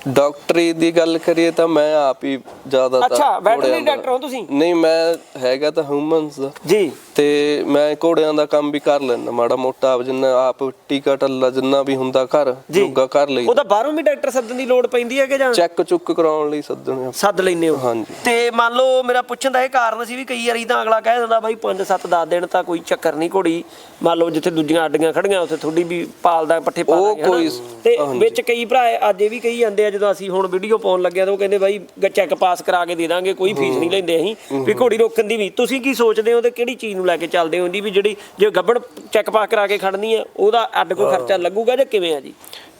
[SPEAKER 2] ਡਾਕਟਰੀ ਦੀ ਗੱਲ ਕਰੀਏ ਤਾਂ ਮੈਂ ਆਪ ਹੀ ਜ਼ਿਆਦਾ
[SPEAKER 1] ਅੱਛਾ, veterinary doctor ਹੋ ਤੁਸੀਂ?
[SPEAKER 2] ਨਹੀਂ ਮੈਂ ਹੈਗਾ ਤਾਂ ਹਿਊਮਨਸ ਦਾ।
[SPEAKER 1] ਜੀ।
[SPEAKER 2] ਤੇ ਮੈਂ ਘੋੜਿਆਂ ਦਾ ਕੰਮ ਵੀ ਕਰ ਲੈਣਾ ਮਾੜਾ ਮੋਟਾ ਆਪ ਜਿੰਨਾ ਆਪ ਟੀਕਾ ਟੱਲਾ ਜਿੰਨਾ ਵੀ ਹੁੰਦਾ ਘਰ ਯੋਗਾ ਕਰ ਲਈ।
[SPEAKER 1] ਉਹਦਾ ਬਾਹਰੋਂ ਵੀ ਡਾਕਟਰ ਸੱਦਣ ਦੀ ਲੋੜ ਪੈਂਦੀ ਹੈ ਕਿ ਜਾਂ?
[SPEAKER 2] ਚੈੱਕ ਚੁੱਕ ਕਰਾਉਣ ਲਈ ਸੱਦਣੇ।
[SPEAKER 1] ਸੱਦ ਲੈਨੇ ਹੋ।
[SPEAKER 2] ਹਾਂਜੀ।
[SPEAKER 1] ਤੇ ਮੰਨ ਲਓ ਮੇਰਾ ਪੁੱਛਣ ਦਾ ਇਹ ਕਾਰਨ ਸੀ ਵੀ ਕਈ ਵਾਰੀ ਤਾਂ ਅਗਲਾ ਕਹਿ ਦਿੰਦਾ ਬਾਈ 5 7 10 ਦਿਨ ਤਾਂ ਕੋਈ ਚੱਕਰ ਨਹੀਂ ਘੋੜੀ। ਮੰਨ ਲਓ ਜਿੱਥੇ ਦੂਜੀਆਂ ਅੱਡੀਆਂ ਖੜੀਆਂ ਉੱਥੇ ਥੋੜੀ ਵੀ ਪਾਲਦਾ ਪੱਠੇ ਪਾ?
[SPEAKER 2] ਕੋਈ-
[SPEAKER 1] ਤੇ ਵਿੱਚ ਕਈ ਭਰਾ ਅੱਜ ਇਹ ਵੀ ਕਹੀ ਜਾਂਦੇ ਆ ਜਦੋਂ ਅਸੀਂ ਹੁਣ ਵੀਡੀਓ ਪਾਉਣ ਲੱਗਿਆ ਤਾਂ ਉਹ ਕਹਿੰਦੇ ਬਾਈ ਚੈੱਕ ਪਾਸ ਕਰਾ ਕੇ ਦੇ ਦਾਂਗੇ ਕੋਈ ਫੀਸ ਨਹੀਂ ਲੈਂਦੇ ਅਸੀਂ। ਵੀ ਘੋੜੀ ਰੋਕਣ ਦੀ ਵੀ ਤੁਸੀਂ ਕੀ ਸੋਚਦੇ ਹੋ ਤੇ ਕਿਹੜੀ ਚੀਜ਼ ਨੂੰ ਲੈ ਕੇ ਚੱਲਦੇ ਹੋ ਦੀ ਵੀ ਜਿਹੜੀ ਜੇ ਗੱਬੜ ਚੈੱਕ ਪਾਸ ਕਰਾ ਕੇ ਖੜਨੀ ਹੈ ਉਹਦਾ ਅੱਡ ਕੋਈ ਖਰਚਾ ਲੱਗੂਗਾ ਜਾਂ ਕਿਵੇਂ ਆ ਜੀ?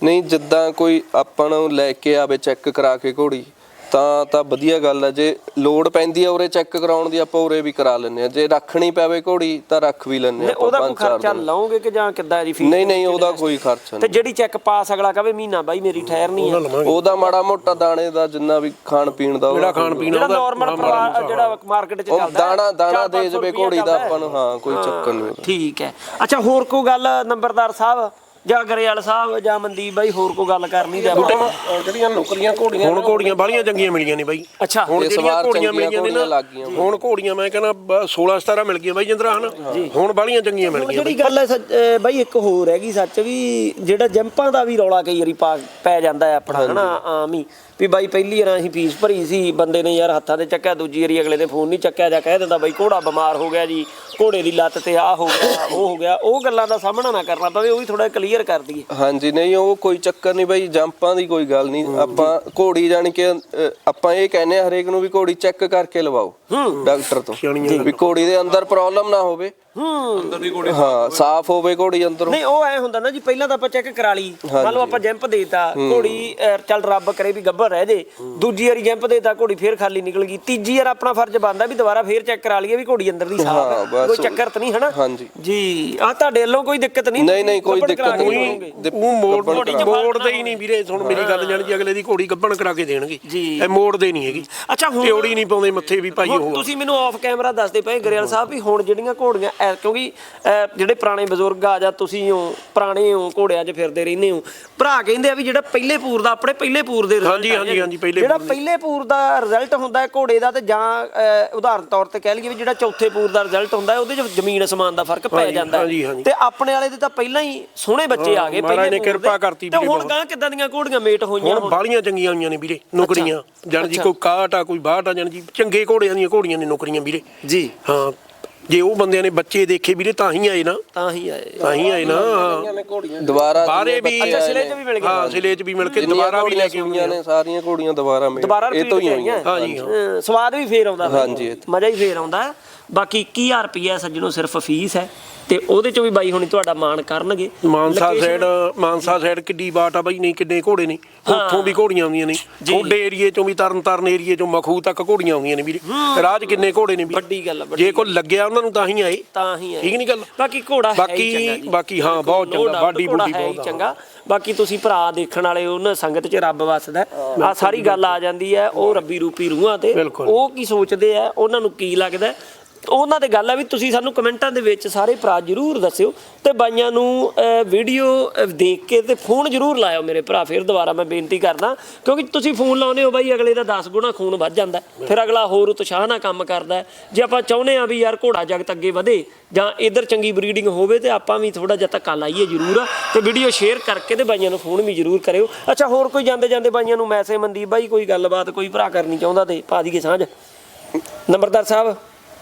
[SPEAKER 2] ਨਹੀਂ ਜਿੱਦਾਂ ਕੋਈ ਆਪਾਂ ਨੂੰ ਲੈ ਕੇ ਆਵੇ ਚੈੱਕ ਕਰਾ ਕੇ ਘੋੜੀ ਤਾਂ ਤਾਂ ਵਧੀਆ ਗੱਲ ਹੈ। ਜੇ ਲੋਡ ਪੈਂਦੀ ਹੈ ਉਰੇ ਚੈੱਕ ਕਰਾਉਣ ਦੀ ਆਪਾਂ ਉਰੇ ਵੀ ਕਰਾ ਲੈਂਦੇ ਆ ਜੇ ਰੱਖਣੀ ਪਵੇ ਘੋੜੀ ਤਾਂ ਰੱਖ ਵੀ ਲੈਂਦੇ ਆ
[SPEAKER 1] ਤੇ ਉਹਦਾ
[SPEAKER 2] ਆਪਾਂ
[SPEAKER 1] ਕੋਈ
[SPEAKER 2] ਪੰਜ ਚਾਰ
[SPEAKER 1] ਖਰਚਾ ਲਾਓਗੇ ਕਿ ਜਾਂ ਕਿੱਦਾਂ ਜੀ ਫੀਸ
[SPEAKER 2] ਨਹੀਂ ਨਹੀਂ ਉਹਦਾ ਕੋਈ ਖਰਚਾ
[SPEAKER 1] ਤੇ
[SPEAKER 2] ਨਹੀਂ।
[SPEAKER 1] ਜਿਹੜੀ ਚੈੱਕ ਪਾਸ ਅਗਲਾ ਕਵੇ ਮਹੀਨਾ ਬਾਈ ਮੇਰੀ ਠਹਿਰਨੀ ਹੈ।
[SPEAKER 2] ਉਹਦਾ ਮਾੜਾ ਮੋਟਾ ਦਾਣੇ ਦਾ ਜਿੰਨਾ ਵੀ ਖਾਣ ਪੀਣ ਦਾ
[SPEAKER 3] ਜਿਹੜਾ ਖਾਣ ਪੀਣ
[SPEAKER 1] ਜਿਹੜਾ
[SPEAKER 3] ਉਹਦਾ
[SPEAKER 1] ਨਾਰਮਲ ਪਰਿਵਾਰ ਜਿਹੜਾ ਮਾਰਕੀਟ 'ਚ
[SPEAKER 2] ਉਹ
[SPEAKER 1] ਚੱਲਦਾ
[SPEAKER 2] ਦਾਣਾ ਦਾਣਾ ਦੇ ਜਵੇ ਘੋੜੀ ਦਾ ਆਪਾਂ ਨੂੰ ਹਾਂ ਕੋਈ ਚੱਕਰ ਨਹੀਂ
[SPEAKER 1] ਠੀਕ ਹੈ। ਅੱਛਾ ਹੋਰ ਕੋਈ ਗੱਲ ਨੰਬਰਦਾਰ ਸਾਹਿਬ? ਜਾਂ ਗਰੇਵਾਲ ਸਾਹਿਬ ਜਾਂ ਮਨਦੀਪ ਬਾਈ ਹੋਰ ਕੋਈ ਗੱਲ ਕਰਨੀ ਤੇ ਆਪਾਂ
[SPEAKER 3] ਜਿਹੜੀਆਂ ਨੌਕਰੀਆਂ ਘੋੜੀਆਂ ਹੁਣ ਘੋੜੀਆਂ ਬਾਲੀਆਂ ਚੰਗੀਆਂ ਮਿਲੀਆਂ ਨੇ ਬਾਈ।
[SPEAKER 1] ਅੱਛਾ।
[SPEAKER 3] ਹੁਣ
[SPEAKER 2] ਇਸ
[SPEAKER 3] ਜਿਹੜੀਆਂ
[SPEAKER 2] ਵਾਰ
[SPEAKER 3] ਘੋੜੀਆਂ
[SPEAKER 2] ਚੰਗੀਆਂ
[SPEAKER 3] ਮਿਲੀਆਂ ਨੇ
[SPEAKER 2] ਘੋੜੀਆਂ
[SPEAKER 3] ਨਾ
[SPEAKER 2] ਲੱਗ ਗਈਆਂ।
[SPEAKER 3] ਹੁਣ ਘੋੜੀਆਂ ਮੈਂ ਕਹਿੰਦਾ 16 17 ਮਿਲ ਗਈਆਂ ਬਾਈ ਜਿੰਦਰਾ ਹਨ? ਹੁਣ ਬਾਲੀਆਂ ਚੰਗੀਆਂ ਮਿਲ ਗਈਆਂ
[SPEAKER 1] ਜਿਹੜੀ ਗੱਲ ਹੈ ਸੱਚ- ਅਹ ਬਾਈ ਇੱਕ ਹੋਰ ਹੈਗੀ ਸੱਚ ਵੀ ਜਿਹੜਾ ਜੰਪਾਂ ਦਾ ਵੀ ਰੌਲਾ ਕਈ ਵਾਰੀ ਪਾ ਪੈ ਜਾਂਦਾ ਹੈ ਆਪਣਾ ਹਨਾ? ਆਮ ਹੀ। ਵੀ ਬਾਈ ਪਹਿਲੀ ਵਾਰ ਅਸੀਂ ਫੀਸ ਭਰੀ ਸੀ ਬੰਦੇ ਨੇ ਯਾਰ ਹੱਥਾਂ ਤੇ ਚੱਕਿਆ ਦੂਜੀ ਵਾਰੀ ਅਗਲੇ ਨੇ ਫੋਨ ਨਹੀਂ ਚੱਕਿਆ ਜਾਂ ਕਹਿ ਦਿੰਦਾ ਬਾਈ ਘੋੜਾ ਬਿਮਾਰ ਹੋ ਗਿਆ ਜੀ ਘੋੜੇ ਦੀ ਲੱਤ ਤੇ ਆ ਹੋ ਗਿਆ ਉਹ ਹੋ ਗਿਆ ਉਹ ਗੱਲਾਂ ਦਾ ਸਾਹਮਣਾ ਨਾ ਕਰਨਾ ਪਵੇ ਉਹ ਵੀ ਥੋੜਾ ਕਲੀਅਰ ਕਰ ਦਈਏ।
[SPEAKER 2] ਹਾਂਜੀ ਨਹੀਂ ਉਹ ਕੋਈ ਚੱਕਰ ਨਹੀਂ ਬਾਈ ਜੰਪਾਂ ਦੀ ਕੋਈ ਗੱਲ ਨਹੀਂ। ਆਪਾਂ ਘੋੜੀ ਜਾਣੀ ਕਿ ਅ, ਆਪਾਂ ਇਹ ਕਹਿੰਦੇ ਆ ਹਰੇਕ ਨੂੰ ਵੀ ਘੋੜੀ ਚੈੱਕ ਕਰਕੇ ਲਵਾਓ ਡਾਕਟਰ ਤੋਂ ਵੀ ਘੋੜੀ ਦੇ ਅੰਦਰ ਪ੍ਰੋਬਲਮ ਨਾ ਹੋਵੇ।
[SPEAKER 1] ਹੂੰ।
[SPEAKER 2] ਹਾਂ ਸਾਫ਼ ਹੋਵੇ ਘੋੜੀ ਅੰਦਰੋਂ।
[SPEAKER 1] ਨਹੀਂ ਉਹ ਐ ਹੁੰਦਾ ਨਾ ਜੀ ਪਹਿਲਾਂ ਤਾਂ ਆਪਾਂ ਚੈੱਕ ਕਰਾ ਲਈ। ਮੰਨ ਲਓ ਆਪਾਂ ਜੰਪ ਦੇਤਾ ਘੋੜੀ ਅਹ, ਚੱਲ ਰੱਬ ਕਰੇ ਵੀ ਗੱਭਰ ਰਹਿ ਜੇ। ਦੂਜੀ ਵਾਰੀ ਜੰਪ ਦੇਤਾ ਘੋੜੀ ਫੇਰ ਖਾਲੀ ਨਿਕਲ ਗਈ। ਤੀਜੀ ਵਾਰ ਆਪਣਾ ਫਰਜ਼ ਬਣਦਾ ਵੀ ਦੁਬਾਰਾ ਫੇਰ ਚੈੱਕ ਕਰਾ ਲਈਏ ਵੀ ਘੋੜੀ ਅੰਦਰ ਦੀ ਸਾਫ਼
[SPEAKER 2] ਹਾਂ,
[SPEAKER 1] ਹੈ
[SPEAKER 2] ਬਸ
[SPEAKER 1] ਕੋਈ
[SPEAKER 2] ਉਹ-
[SPEAKER 1] ਚੱਕਰ ਤਾਂ ਨਹੀਂ ਹਨਾ?
[SPEAKER 2] ਹਾਂਜੀ।
[SPEAKER 1] ਜੀ ਆ ਤੁਹਾਡੇ ਵੱਲੋਂ ਕੋਈ ਦਿੱਕਤ ਨਹੀਂ
[SPEAKER 2] ਨਹੀਂ ਨਹੀਂ ਕੋਈ
[SPEAKER 1] ਗੱਭਣ
[SPEAKER 2] ਦਿੱਕਤ
[SPEAKER 1] ਕਰਾ ਕੇ
[SPEAKER 2] ਨਹੀਂ।
[SPEAKER 1] ਦੇਵੋਗੇ।
[SPEAKER 2] ਦੇ-
[SPEAKER 3] ਉਹ ਮੋੜ
[SPEAKER 2] ਗੱਭਣ ਕਰਾ-
[SPEAKER 3] ਮੋੜਦੇ ਹੀ ਨਹੀਂ ਵੀਰੇ ਹੁਣ ਮੇਰੀ ਗੱਲ ਜਾਣ ਜੀ ਅਗਲੇ ਦੀ ਘੋੜੀ ਗੱਭਣ ਕਰਾ ਕੇ ਦੇਣਗੇ।
[SPEAKER 1] ਜੀ।
[SPEAKER 3] ਇਹ ਮੋੜਦੇ ਨਹੀਂ ਹੈਗੀ।
[SPEAKER 1] ਅੱਛਾ ਹੁਣ
[SPEAKER 3] ਤਿਉੜੀ ਨਹੀਂ ਪਾਉਂਦੇ ਮੱਥੇ ਵੀ ਭਾਈ ਉਹ
[SPEAKER 1] ਤੁਸੀਂ ਮੈਨੂੰ ਆਫ ਕੈਮਰਾ ਦੱਸਦੇ ਪਏ ਗਰੇਵਾਲ ਸਾਹਿਬ ਵੀ ਹੁਣ ਜਿਹੜੀਆਂ ਘੋੜੀਆਂ ਐ- ਕਿਉਂਕਿ ਜਿਹੜੇ ਪੁਰਾਣੇ ਬਜ਼ੁਰਗ ਆ ਜਾਂ ਤੁਸੀਂ ਹੋ ਪੁਰਾਣੇ ਹੋ ਘੋੜਿਆਂ 'ਚ ਫਿਰਦੇ ਰਹਿੰਦੇ ਹੋ ਭਰਾ ਕਹਿੰਦੇ ਆ ਵੀ ਜਿਹੜਾ ਪਹਿਲੇ ਪੂਰ ਦਾ ਆਪਣੇ ਪਹਿਲੇ ਪੂਰ ਦੇ result
[SPEAKER 3] ਹਾਂਜੀ,
[SPEAKER 1] ਆ
[SPEAKER 3] ਹਾਂਜੀ,
[SPEAKER 1] ਜਿਹੜੇ-
[SPEAKER 3] ਹਾਂਜੀ, ਪਹਿਲੇ
[SPEAKER 1] ਜਿਹੜਾ
[SPEAKER 3] ਪੂਰ ਦੇ।
[SPEAKER 1] ਪਹਿਲੇ ਪੂਰ ਦਾ ਰਿਜ਼ਲਟ ਹੁੰਦਾ ਹੈ ਘੋੜੇ ਦਾ ਤੇ ਜਾਂ ਉਦਾਹਰਨ ਤੌਰ ਤੇ ਕਹਿ ਲਈਏ ਵੀ ਜਿਹੜਾ ਚੌਥੇ ਪੂਰ ਦਾ ਰਿਜ਼ਲਟ ਹੁੰਦਾ ਹੈ ਉਹਦੇ 'ਚ ਜ਼ਮੀਨ ਅਸਮਾਨ ਦਾ ਫ਼ਰਕ ਪੈ
[SPEAKER 3] ਹਾਂਜੀ,
[SPEAKER 1] ਜਾਂਦਾ ਹੈ।
[SPEAKER 3] ਹਾਂਜੀ, ਹਾਂਜੀ।
[SPEAKER 1] ਤੇ ਆਪਣੇ ਵਾਲੇ ਦੇ ਤਾਂ ਪਹਿਲਾਂ ਹੀ ਸੋਹਣੇ ਬੱਚੇ ਆ ਗਏ
[SPEAKER 3] ਮਹਾਰਾਜ
[SPEAKER 1] ਪਹਿਲੇ
[SPEAKER 3] ਨੇ
[SPEAKER 1] ਪੂਰ ਦੇ।
[SPEAKER 3] ਕਿਰਪਾ ਕਰਤੀ
[SPEAKER 1] ਤੇ
[SPEAKER 3] ਵੀਰੇ
[SPEAKER 1] ਹੁਣ
[SPEAKER 3] ਬਹੁਤ।
[SPEAKER 1] ਗਾਂ ਕਿਦਾਂ ਦੀਆਂ ਘੋੜੀਆਂ ਮੇਟ ਹੋਈਆਂ
[SPEAKER 3] ਹੁਣ
[SPEAKER 1] ਹੁਣ
[SPEAKER 3] ਬਾਲੀਆਂ ਚੰਗੀਆਂ ਹੋਈਆਂ ਨੇ ਵੀਰੇ ਨੌਕਰੀਆਂ ਜਾਣ ਜੀ
[SPEAKER 1] ਅੱਛਾ।
[SPEAKER 3] ਕੋਈ ਕਾਟ ਆ ਕੋਈ ਬਾਹਟ ਆ ਜਾਣ ਜੀ ਚੰਗੇ ਘੋੜਿਆਂ ਦੀਆਂ ਘੋੜੀਆਂ ਨੇ ਨੌਕਰੀਆਂ ਵੀਰੇ
[SPEAKER 1] ਜੀ
[SPEAKER 3] ਹਾਂ ਜੇ ਉਹ ਬੰਦਿਆਂ ਨੇ ਬੱਚੇ ਦੇਖੇ ਵੀਰੇ ਤਾਂ ਹੀ ਆਏ ਨਾ।
[SPEAKER 1] ਤਾਂ ਹੀ ਆਏ।
[SPEAKER 3] ਤਾਂ ਹੀ ਆਏ ਨਾ।
[SPEAKER 2] ਦੁਬਾਰਾ
[SPEAKER 3] ਬਾਹਰੇ
[SPEAKER 2] ਜਿੰਨੇ
[SPEAKER 3] ਵੀ
[SPEAKER 1] ਅੱਛਾ ਸਿਲੇ 'ਚ ਵੀ ਮਿਲ ਗਏ
[SPEAKER 3] ਹਾਂ ਸਿਲੇ 'ਚ ਵੀ ਮਿਲ ਕੇ ਦੁਬਾਰਾ ਵੀ ਲੈ ਕੇ
[SPEAKER 2] ਘੋੜੀਆਂ ਨੇ ਸਾਰੀਆਂ ਘੋੜੀਆਂ ਦੁਬਾਰਾ ਮਿਲ
[SPEAKER 1] ਦੁਬਾਰਾ
[SPEAKER 2] ਇਹ ਤੋਂ ਹੀ ਹੋਈਆਂ।
[SPEAKER 3] ਹਾਂਜੀ,
[SPEAKER 1] ਸਵਾਦ ਵੀ ਫੇਰ ਆਉਂਦਾ।
[SPEAKER 2] ਹਾਂਜੀ।
[SPEAKER 1] ਮਜ਼ਾ ਹੀ ਫੇਰ ਆਉਂਦਾ। ਬਾਕੀ 21000 ਰੁਪਏ ਸੱਜਣੋ ਸਿਰਫ ਫੀਸ ਹੈ। ਤੇ ਉਹਦੇ ਚੋਂ ਵੀ ਬਾਈ ਹੁਣੀ ਤੁਹਾਡਾ ਮਾਣ ਕਰਨਗੇ।
[SPEAKER 3] ਮਾਨਸਾ ਸਾਈਡ ਮਾਨਸਾ ਸਾਈਡ ਕਿੱਡੀ ਬਾਟ ਆ ਬਾਈ ਨਹੀਂ ਕਿੰਨੇ ਘੋੜੇ ਨੇ ਉੱਥੋਂ ਵੀ ਘੋੜੀਆਂ ਆਉਂਦੀਆਂ ਨੇ। ਤੁਹਾਡੇ ਏਰੀਏ ਚੋਂ ਵੀ ਤਰਨ ਤਾਰਨ ਏਰੀਏ ਚੋਂ ਮਖੂ ਤੱਕ ਘੋੜੀਆਂ ਆਉਂਦੀਆਂ ਨੇ ਵੀਰੇ। ਰਾਜ ਕਿੰਨੇ ਘੋੜੇ ਨੇ
[SPEAKER 1] ਵੱਡੀ ਗੱਲ
[SPEAKER 3] ਜੇ ਕੋਈ ਲੱਗਿਆ ਉਹਨਾਂ ਨੂੰ ਤਾਂ ਹੀ ਆਏ।
[SPEAKER 1] ਤਾਂ ਹੀ ਹੈ
[SPEAKER 3] ਠੀਕ ਨਹੀਂ ਗੱਲ?
[SPEAKER 1] ਬਾਕੀ ਘੋੜਾ ਹੈ
[SPEAKER 3] ਬਾਕੀ-। ਬਾਕੀ ਹਾਂ, ਬਹੁਤ ਚੰਗਾ, ਬਾਡੀ
[SPEAKER 1] ਹੀ
[SPEAKER 3] ਬਹੁਤ।
[SPEAKER 1] ਚੰਗਾ। ਬਾਕੀ ਤੁਸੀਂ ਭਰਾ ਦੇਖਣ ਵਾਲੇ ਉਹਨਾਂ ਸੰਗਤ 'ਚ ਰੱਬ ਵਸਦਾ ਆ ਸਾਰੀ ਗੱਲ ਆ ਜਾਂਦੀ ਹੈ ਉਹ ਰੱਬੀ ਰੂਪੀ ਰੂਹਾਂ ਤੇ। ਉਹ ਕੀ ਸੋਚਦੇ ਆ ਉਹਨਾਂ ਨੂੰ ਕੀ ਲੱਗਦਾ ਉਹਨਾਂ ਤੇ ਗੱਲ ਆ ਵੀ ਤੁਸੀਂ ਸਾਨੂੰ ਕਮੈਂਟਾਂ ਦੇ ਵਿੱਚ ਸਾਰੇ ਭਰਾ ਜਰੂਰ ਦੱਸਿਓ ਤੇ ਬਾਈਆਂ ਨੂੰ ਵੀਡੀਓ ਦੇਖ ਕੇ ਤੇ ਫੋਨ ਜਰੂਰ ਲਾਇਓ ਮੇਰੇ ਭਰਾ, ਫਿਰ ਦੁਬਾਰਾ ਮੈਂ ਬੇਨਤੀ ਕਰਦਾ, ਕਿਉਂਕਿ ਤੁਸੀਂ ਫੋਨ ਲਾਉਨੇ ਹੋ ਬਾਈ, ਅਗਲੇ ਦਾ 10 ਗੁਣਾ ਖੂਨ ਵੱਧ ਜਾਂਦਾ। ਫਿਰ ਅਗਲਾ ਹੋਰ ਉਤਸ਼ਾਹ ਨਾਲ ਕੰਮ ਕਰਦਾ ਜੇ ਆਪਾਂ ਚਾਹੁੰਦੇ ਆ ਵੀ ਯਾਰ ਘੋੜਾ ਜਗਤ ਅੱਗੇ ਵਧੇ ਜਾਂ ਇਧਰ ਚੰਗੀ ਬਰੀਡਿੰਗ ਹੋਵੇ ਤੇ ਆਪਾਂ ਵੀ ਥੋੜਾ ਜਿਹਾ ਧੱਕਾ ਲਾਈਏ ਜਰੂਰ ਤੇ ਵੀਡੀਓ ਸ਼ੇਅਰ ਕਰਕੇ ਤੇ ਬਾਈਆਂ ਨੂੰ ਫੋਨ ਵੀ ਜਰੂਰ ਕਰਿਓ। ਅੱਛਾ, ਹੋਰ ਕੋਈ ਜਾਂਦੇ ਜਾਂਦੇ ਬਾਈਆਂ ਨੂੰ ਮੈਸੇਜ ਮਨਦੀਪ ਬਾਈ, ਕੋਈ ਗੱਲਬਾਤ, ਕੋਈ ਭਰਾ ਕਰਨੀ ਚਾਹੁੰਦਾ ਤੇ ਪਾ ਦੀਏ ਸਾਂਝ। ਨੰਬਰਦਾਰ ਸਾਹਿਬ।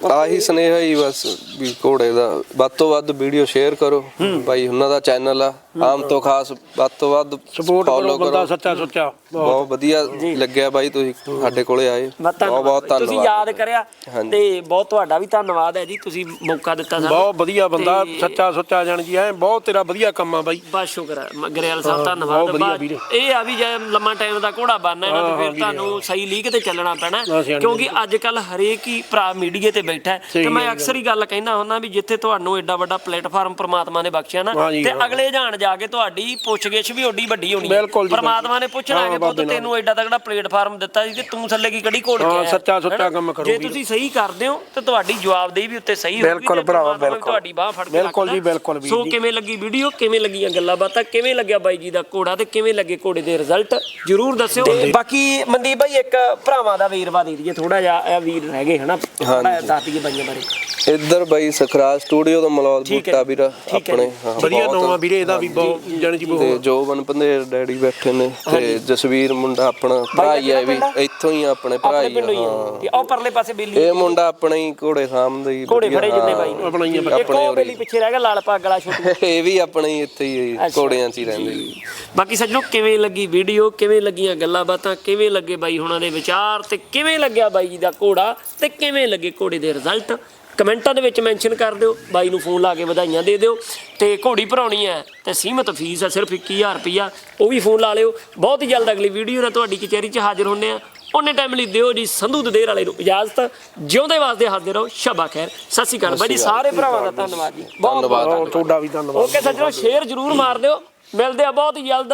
[SPEAKER 2] ਆਹੀ ਸੁਨੇਹਾ ਹੀ ਬਸ ਵੀ ਘੋੜੇ ਦਾ। ਵੱਧ ਤੋਂ ਵੱਧ ਵੀਡੀਓ ਸ਼ੇਅਰ ਕਰੋ। ਭਾਈ ਉਹਨਾਂ ਦਾ ਚੈਨਲ ਆ। ਆਮ ਤੋਂ ਖਾਸ ਵੱਧ ਤੋਂ ਵੱਧ
[SPEAKER 3] ਸਪੋਰਟ ਕਰੋ ਬੰਦਾ ਸੱਚਾ ਸੁੱਚਾ।
[SPEAKER 2] ਬਹੁਤ ਵਧੀਆ ਲੱਗਿਆ ਬਾਈ ਤੁਸੀਂ ਸਾਡੇ ਕੋਲੇ ਆਏ।
[SPEAKER 1] ਬਹੁਤ
[SPEAKER 2] ਬਹੁਤ
[SPEAKER 1] ਧੰਨਵਾਦ। ਤੁਸੀਂ ਯਾਦ ਕਰਿਆ। ਤੇ ਬਹੁਤ ਤੁਹਾਡਾ ਵੀ ਧੰਨਵਾਦ ਹੈ ਜੀ ਤੁਸੀਂ ਮੌਕਾ ਦਿੱਤਾ ਸਾਨੂੰ।
[SPEAKER 3] ਬਹੁਤ ਵਧੀਆ ਬੰਦਾ ਸੱਚਾ ਸੁੱਚਾ ਜਾਣ ਜੀ ਐ ਬਹੁਤ ਤੇਰਾ ਵਧੀਆ ਕੰਮ ਆ ਬਾਈ।
[SPEAKER 1] ਬਸ ਸ਼ੁਕਰ ਹੈ ਗਰੇਵਾਲ ਸਾਹਿਬ ਧੰਨਵਾਦ। ਇਹ ਆ ਵੀ ਜੇ ਲੰਮਾ ਟਾਈਮ ਦਾ ਘੋੜਾ ਬਣਨਾ ਇਹਨਾਂ ਤੇ ਫਿਰ ਤੁਹਾਨੂੰ ਸਹੀ ਲੀਕ ਤੇ ਚੱਲਣਾ ਪੈਣਾ ਕਿਉਂਕਿ ਅੱਜ ਕੱਲ ਹਰੇਕ ਹੀ ਭਰਾ ਮੀਡੀਆ ਤੇ ਬੈਠਾ ਤੇ ਮੈਂ ਅਕਸਰ ਹੀ ਗੱਲ ਕਹਿੰਦਾ ਹੁੰਦਾ ਵੀ ਜਿੱਥੇ ਤੁਹਾਨੂੰ ਐਡਾ ਵੱਡਾ ਪਲੇਟਫਾਰਮ ਪ੍ਰਮਾਤਮਾ ਨੇ ਬਖਸ਼ਿਆ ਨਾ ਤੇ। ਅਗਲੇ ਜਾਣ ਜਾ ਕੇ ਤੁਹਾਡੀ ਪੁੱਛਗਿੱਛ ਵੀ ਓਡੀ ਵੱਡੀ ਹੋਣੀ ਹੈ
[SPEAKER 3] ਬਿਲਕੁਲ ਜੀ,
[SPEAKER 1] ਪ੍ਰਮਾਤਮਾ ਨੇ ਪੁੱਛਣਾ
[SPEAKER 3] ਹਾਂ,
[SPEAKER 1] ਕਿ ਪੁੱਤ
[SPEAKER 3] ਬਾਬੇ ਨਾਲ।
[SPEAKER 1] ਤੈਨੂੰ ਐਡਾ ਤਗੜਾ ਪਲੇਟਫਾਰਮ ਦਿੱਤਾ ਸੀ ਤੇ ਤੂੰ ਥੱਲੇ ਕੀ ਕੜੀ ਘੋੜ ਕੇ
[SPEAKER 3] ਹਾਂ,
[SPEAKER 1] ਆਇਆ
[SPEAKER 3] ਸੱਚਾ ਸੁੱਚਾ
[SPEAKER 1] ਹੈਨਾ?
[SPEAKER 3] ਕੰਮ ਕਰੋ
[SPEAKER 1] ਜੇ। ਤੁਸੀਂ ਸਹੀ ਕਰਦੇ ਹੋ ਤੇ ਤੁਹਾਡੀ ਜਵਾਬਦੇਹੀ ਵੀ ਉੱਤੇ ਸਹੀ ਹੋਊਗੀ
[SPEAKER 3] ਬਿਲਕੁਲ
[SPEAKER 1] ਤੇ
[SPEAKER 3] ਭਰਾਵਾ,
[SPEAKER 1] ਪ੍ਰਮਾਤਮਾ ਵੀ
[SPEAKER 3] ਬਿਲਕੁਲ।
[SPEAKER 1] ਤੁਹਾਡੀ ਬਾਹ ਫੜ ਕੇ
[SPEAKER 3] ਬਿਲਕੁਲ ਜੀ,
[SPEAKER 1] ਰੱਖਦਾ।
[SPEAKER 3] ਬਿਲਕੁਲ ਵੀਰ
[SPEAKER 1] ਸੋ
[SPEAKER 3] ਜੀ।
[SPEAKER 1] ਕਿਵੇਂ ਲੱਗੀ ਵੀਡੀਓ ਕਿਵੇਂ ਲੱਗੀਆਂ ਗੱਲਾਂ ਬਾਤਾਂ ਕਿਵੇਂ ਲੱਗਿਆ ਬਾਈ ਜੀ ਦਾ ਘੋੜਾ ਤੇ ਕਿਵੇਂ ਲੱਗੇ ਘੋੜੇ ਦੇ ਰਿਜ਼ਲਟ ਜਰੂਰ ਦੱਸਿਓ ਤੇ ਬਾਕੀ ਮਨਦੀਪ ਬਾਈ ਇੱਕ ਭਰਾਵਾਂ ਦਾ ਵੀਰਵਾ ਦੇ ਦਈਏ ਥੋੜਾ ਜਿਹਾ ਇਹ ਵੀਰ ਰਹਿ ਗਏ ਹਨਾ ਥੋੜਾ ਦੱਸ ਦਈਏ ਬਾਈਆਂ ਬਾਰੇ
[SPEAKER 2] ਇੱਧਰ ਬਾਈ ਸਖਰਾਜ ਸਟੂਡੀਓ ਤੋਂ ਮਲੌਦ
[SPEAKER 1] ਠੀਕ ਹੈ
[SPEAKER 2] ਬੂਟਾ
[SPEAKER 1] ਜੀ,
[SPEAKER 2] ਵੀਰਾ
[SPEAKER 1] ਠੀਕ ਹੈ
[SPEAKER 2] ਆਪਣੇ। ਹਾਂ,
[SPEAKER 3] ਵਧੀਆ
[SPEAKER 2] ਬਹੁਤ-
[SPEAKER 3] ਨੌਵਾਂ ਵੀਰੇ ਇਹਦਾ ਵੀ ਬਹੁਤ ਜਾਣੀ ਜੀ
[SPEAKER 2] ਤੇ
[SPEAKER 3] ਬਹੁਤ
[SPEAKER 2] ਜੋਬਨ ਪੰਧੇਰ ਡੈਡੀ ਬੈਠੇ ਨੇ ਤੇ ਜਸਵੀਰ ਮੁੰਡਾ ਆਪਣਾ ਭਰਾ ਹੀ ਹੈ ਵੀ
[SPEAKER 1] ਕਿਹੜਾ ਪਿੰਡ
[SPEAKER 2] ਇੱਥੋਂ ਹੀ ਆ ਆਪਣੇ ਭਰਾ
[SPEAKER 1] ਆਪਣੇ
[SPEAKER 2] ਹੀ ਆ,
[SPEAKER 1] ਪਿੰਡੋਂ ਹੀ ਆ।
[SPEAKER 2] ਹਾਂ।
[SPEAKER 1] ਤੇ ਉਹ ਪਰਲੇ ਪਾਸੇ ਬੇਲੀ
[SPEAKER 2] ਇਹ ਮੁੰਡਾ ਆਪਣਾ ਹੀ ਘੋੜੇ ਸਾਹਮਣੇ ਹੀ
[SPEAKER 1] ਘੋੜੇ
[SPEAKER 2] ਵਧੀਆ,
[SPEAKER 1] ਫੜੇ ਜਿੰਨੇ
[SPEAKER 2] ਹਾਂ।
[SPEAKER 1] ਬਾਈ ਨੇ।
[SPEAKER 3] ਆਪਣਾ ਹੀ ਆ
[SPEAKER 1] ਇੱਕ ਉਹ ਬੇਲੀ ਪਿੱਛੇ ਰਹਿ ਗਿਆ ਲਾਲ ਪੱਗ ਵਾਲਾ ਛੋਟੂ।
[SPEAKER 2] ਇਹ ਵੀ ਆਪਣੇ ਹੀ ਇੱਥੇ ਹੀ
[SPEAKER 1] ਅੱਛਾ।
[SPEAKER 2] ਘੋੜਿਆਂ 'ਚ ਹੀ ਰਹਿੰਦੇ ਜੀ।
[SPEAKER 1] ਬਾਕੀ ਸੱਜਣੋ ਕਿਵੇਂ ਲੱਗੀ ਵੀਡੀਓ ਕਿਵੇਂ ਲੱਗੀਆਂ ਗੱਲਾਂ ਬਾਤਾਂ ਕਿਵੇਂ ਲੱਗੇ ਬਾਈ ਹੁਣਾਂ ਦੇ ਵਿਚਾਰ? ਤੇ ਕਿਵੇਂ ਲੱਗਿਆ ਬਾਈ ਜੀ ਦਾ ਘੋੜਾ? ਤੇ ਕਿਵੇਂ ਲੱਗੇ ਘੋੜੇ ਦੇ ਰਿਜ਼ਲਟ ਕਮੈਂਟਾਂ ਦੇ ਵਿੱਚ ਮੈਂਸ਼ਨ ਕਰ ਦਿਓ ਬਾਈ ਨੂੰ ਫੋਨ ਲਾ ਕੇ ਵਧਾਈਆਂ ਦੇ ਦਿਓ ਤੇ ਘੋੜੀ ਭਰਾਉਣੀ ਹੈ ਤੇ ਸੀਮਤ ਫੀਸ ਹੈ ਸਿਰਫ 21000 ਰੁਪਿਆ ਉਹ ਵੀ ਫੋਨ ਲਾ ਲਿਓ। ਬਹੁਤ ਹੀ ਜਲਦ ਅਗਲੀ ਵੀਡੀਓ ਨਾਲ ਤੁਹਾਡੀ ਕਚਹਿਰੀ 'ਚ ਹਾਜ਼ਰ ਹੁੰਨੇ ਆ ਉਹਨੇ ਟਾਈਮ ਲਈ ਦਿਓ ਜੀ ਸੰਧੂ ਦਦੇਰ ਵਾਲੇ ਨੂੰ ਇਜਾਜ਼ਤ। ਜਿਉਂਦੇ ਵਾਸਤੇ ਹਾਜ਼ਰ ਰਹੋ ਸ਼ਬਾ ਖੈਰ। ਸਤਿ ਸ਼੍ਰੀ ਅਕਾਲ ਬਾਈ ਜੀ ਸਾਰੇ ਭਰਾਵਾਂ ਦਾ ਧੰਨਵਾਦ ਜੀ। ਬਹੁਤ ਬਹੁਤ
[SPEAKER 2] ਧੰਨਵਾਦ
[SPEAKER 3] ਤੁਹਾਡਾ ਵੀ ਧੰਨਵਾਦ।
[SPEAKER 1] ਓਕੇ ਸੱਜਣੋ ਸ਼ੇਅਰ ਜਰੂਰ ਮਾਰ ਦਿਓ। ਮਿਲਦੇ ਆ ਬਹੁਤ ਹੀ ਜਲਦ।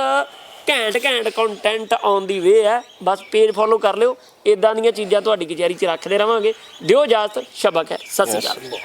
[SPEAKER 1] ਘੈਂਟ ਘੈਂਟ ਕੰਟੈਂਟ ਔਨ ਦੀ ਵੇ ਹੈ। ਬਸ ਪੇਜ ਫੋਲੋ ਕਰ ਲਿਓ। ਇਦਾਂ ਦੀਆਂ ਚੀਜ਼ਾਂ ਤੁਹਾਡੀ ਕਚਹਿਰੀ 'ਚ ਰੱਖਦੇ ਰਵਾਂਗੇ। ਦਿਓ ਇਜਾਜ਼ਤ, ਸ਼ਬਕ ਹੈ। ਸਤਿ ਸ਼੍ਰੀ ਅਕਾਲ।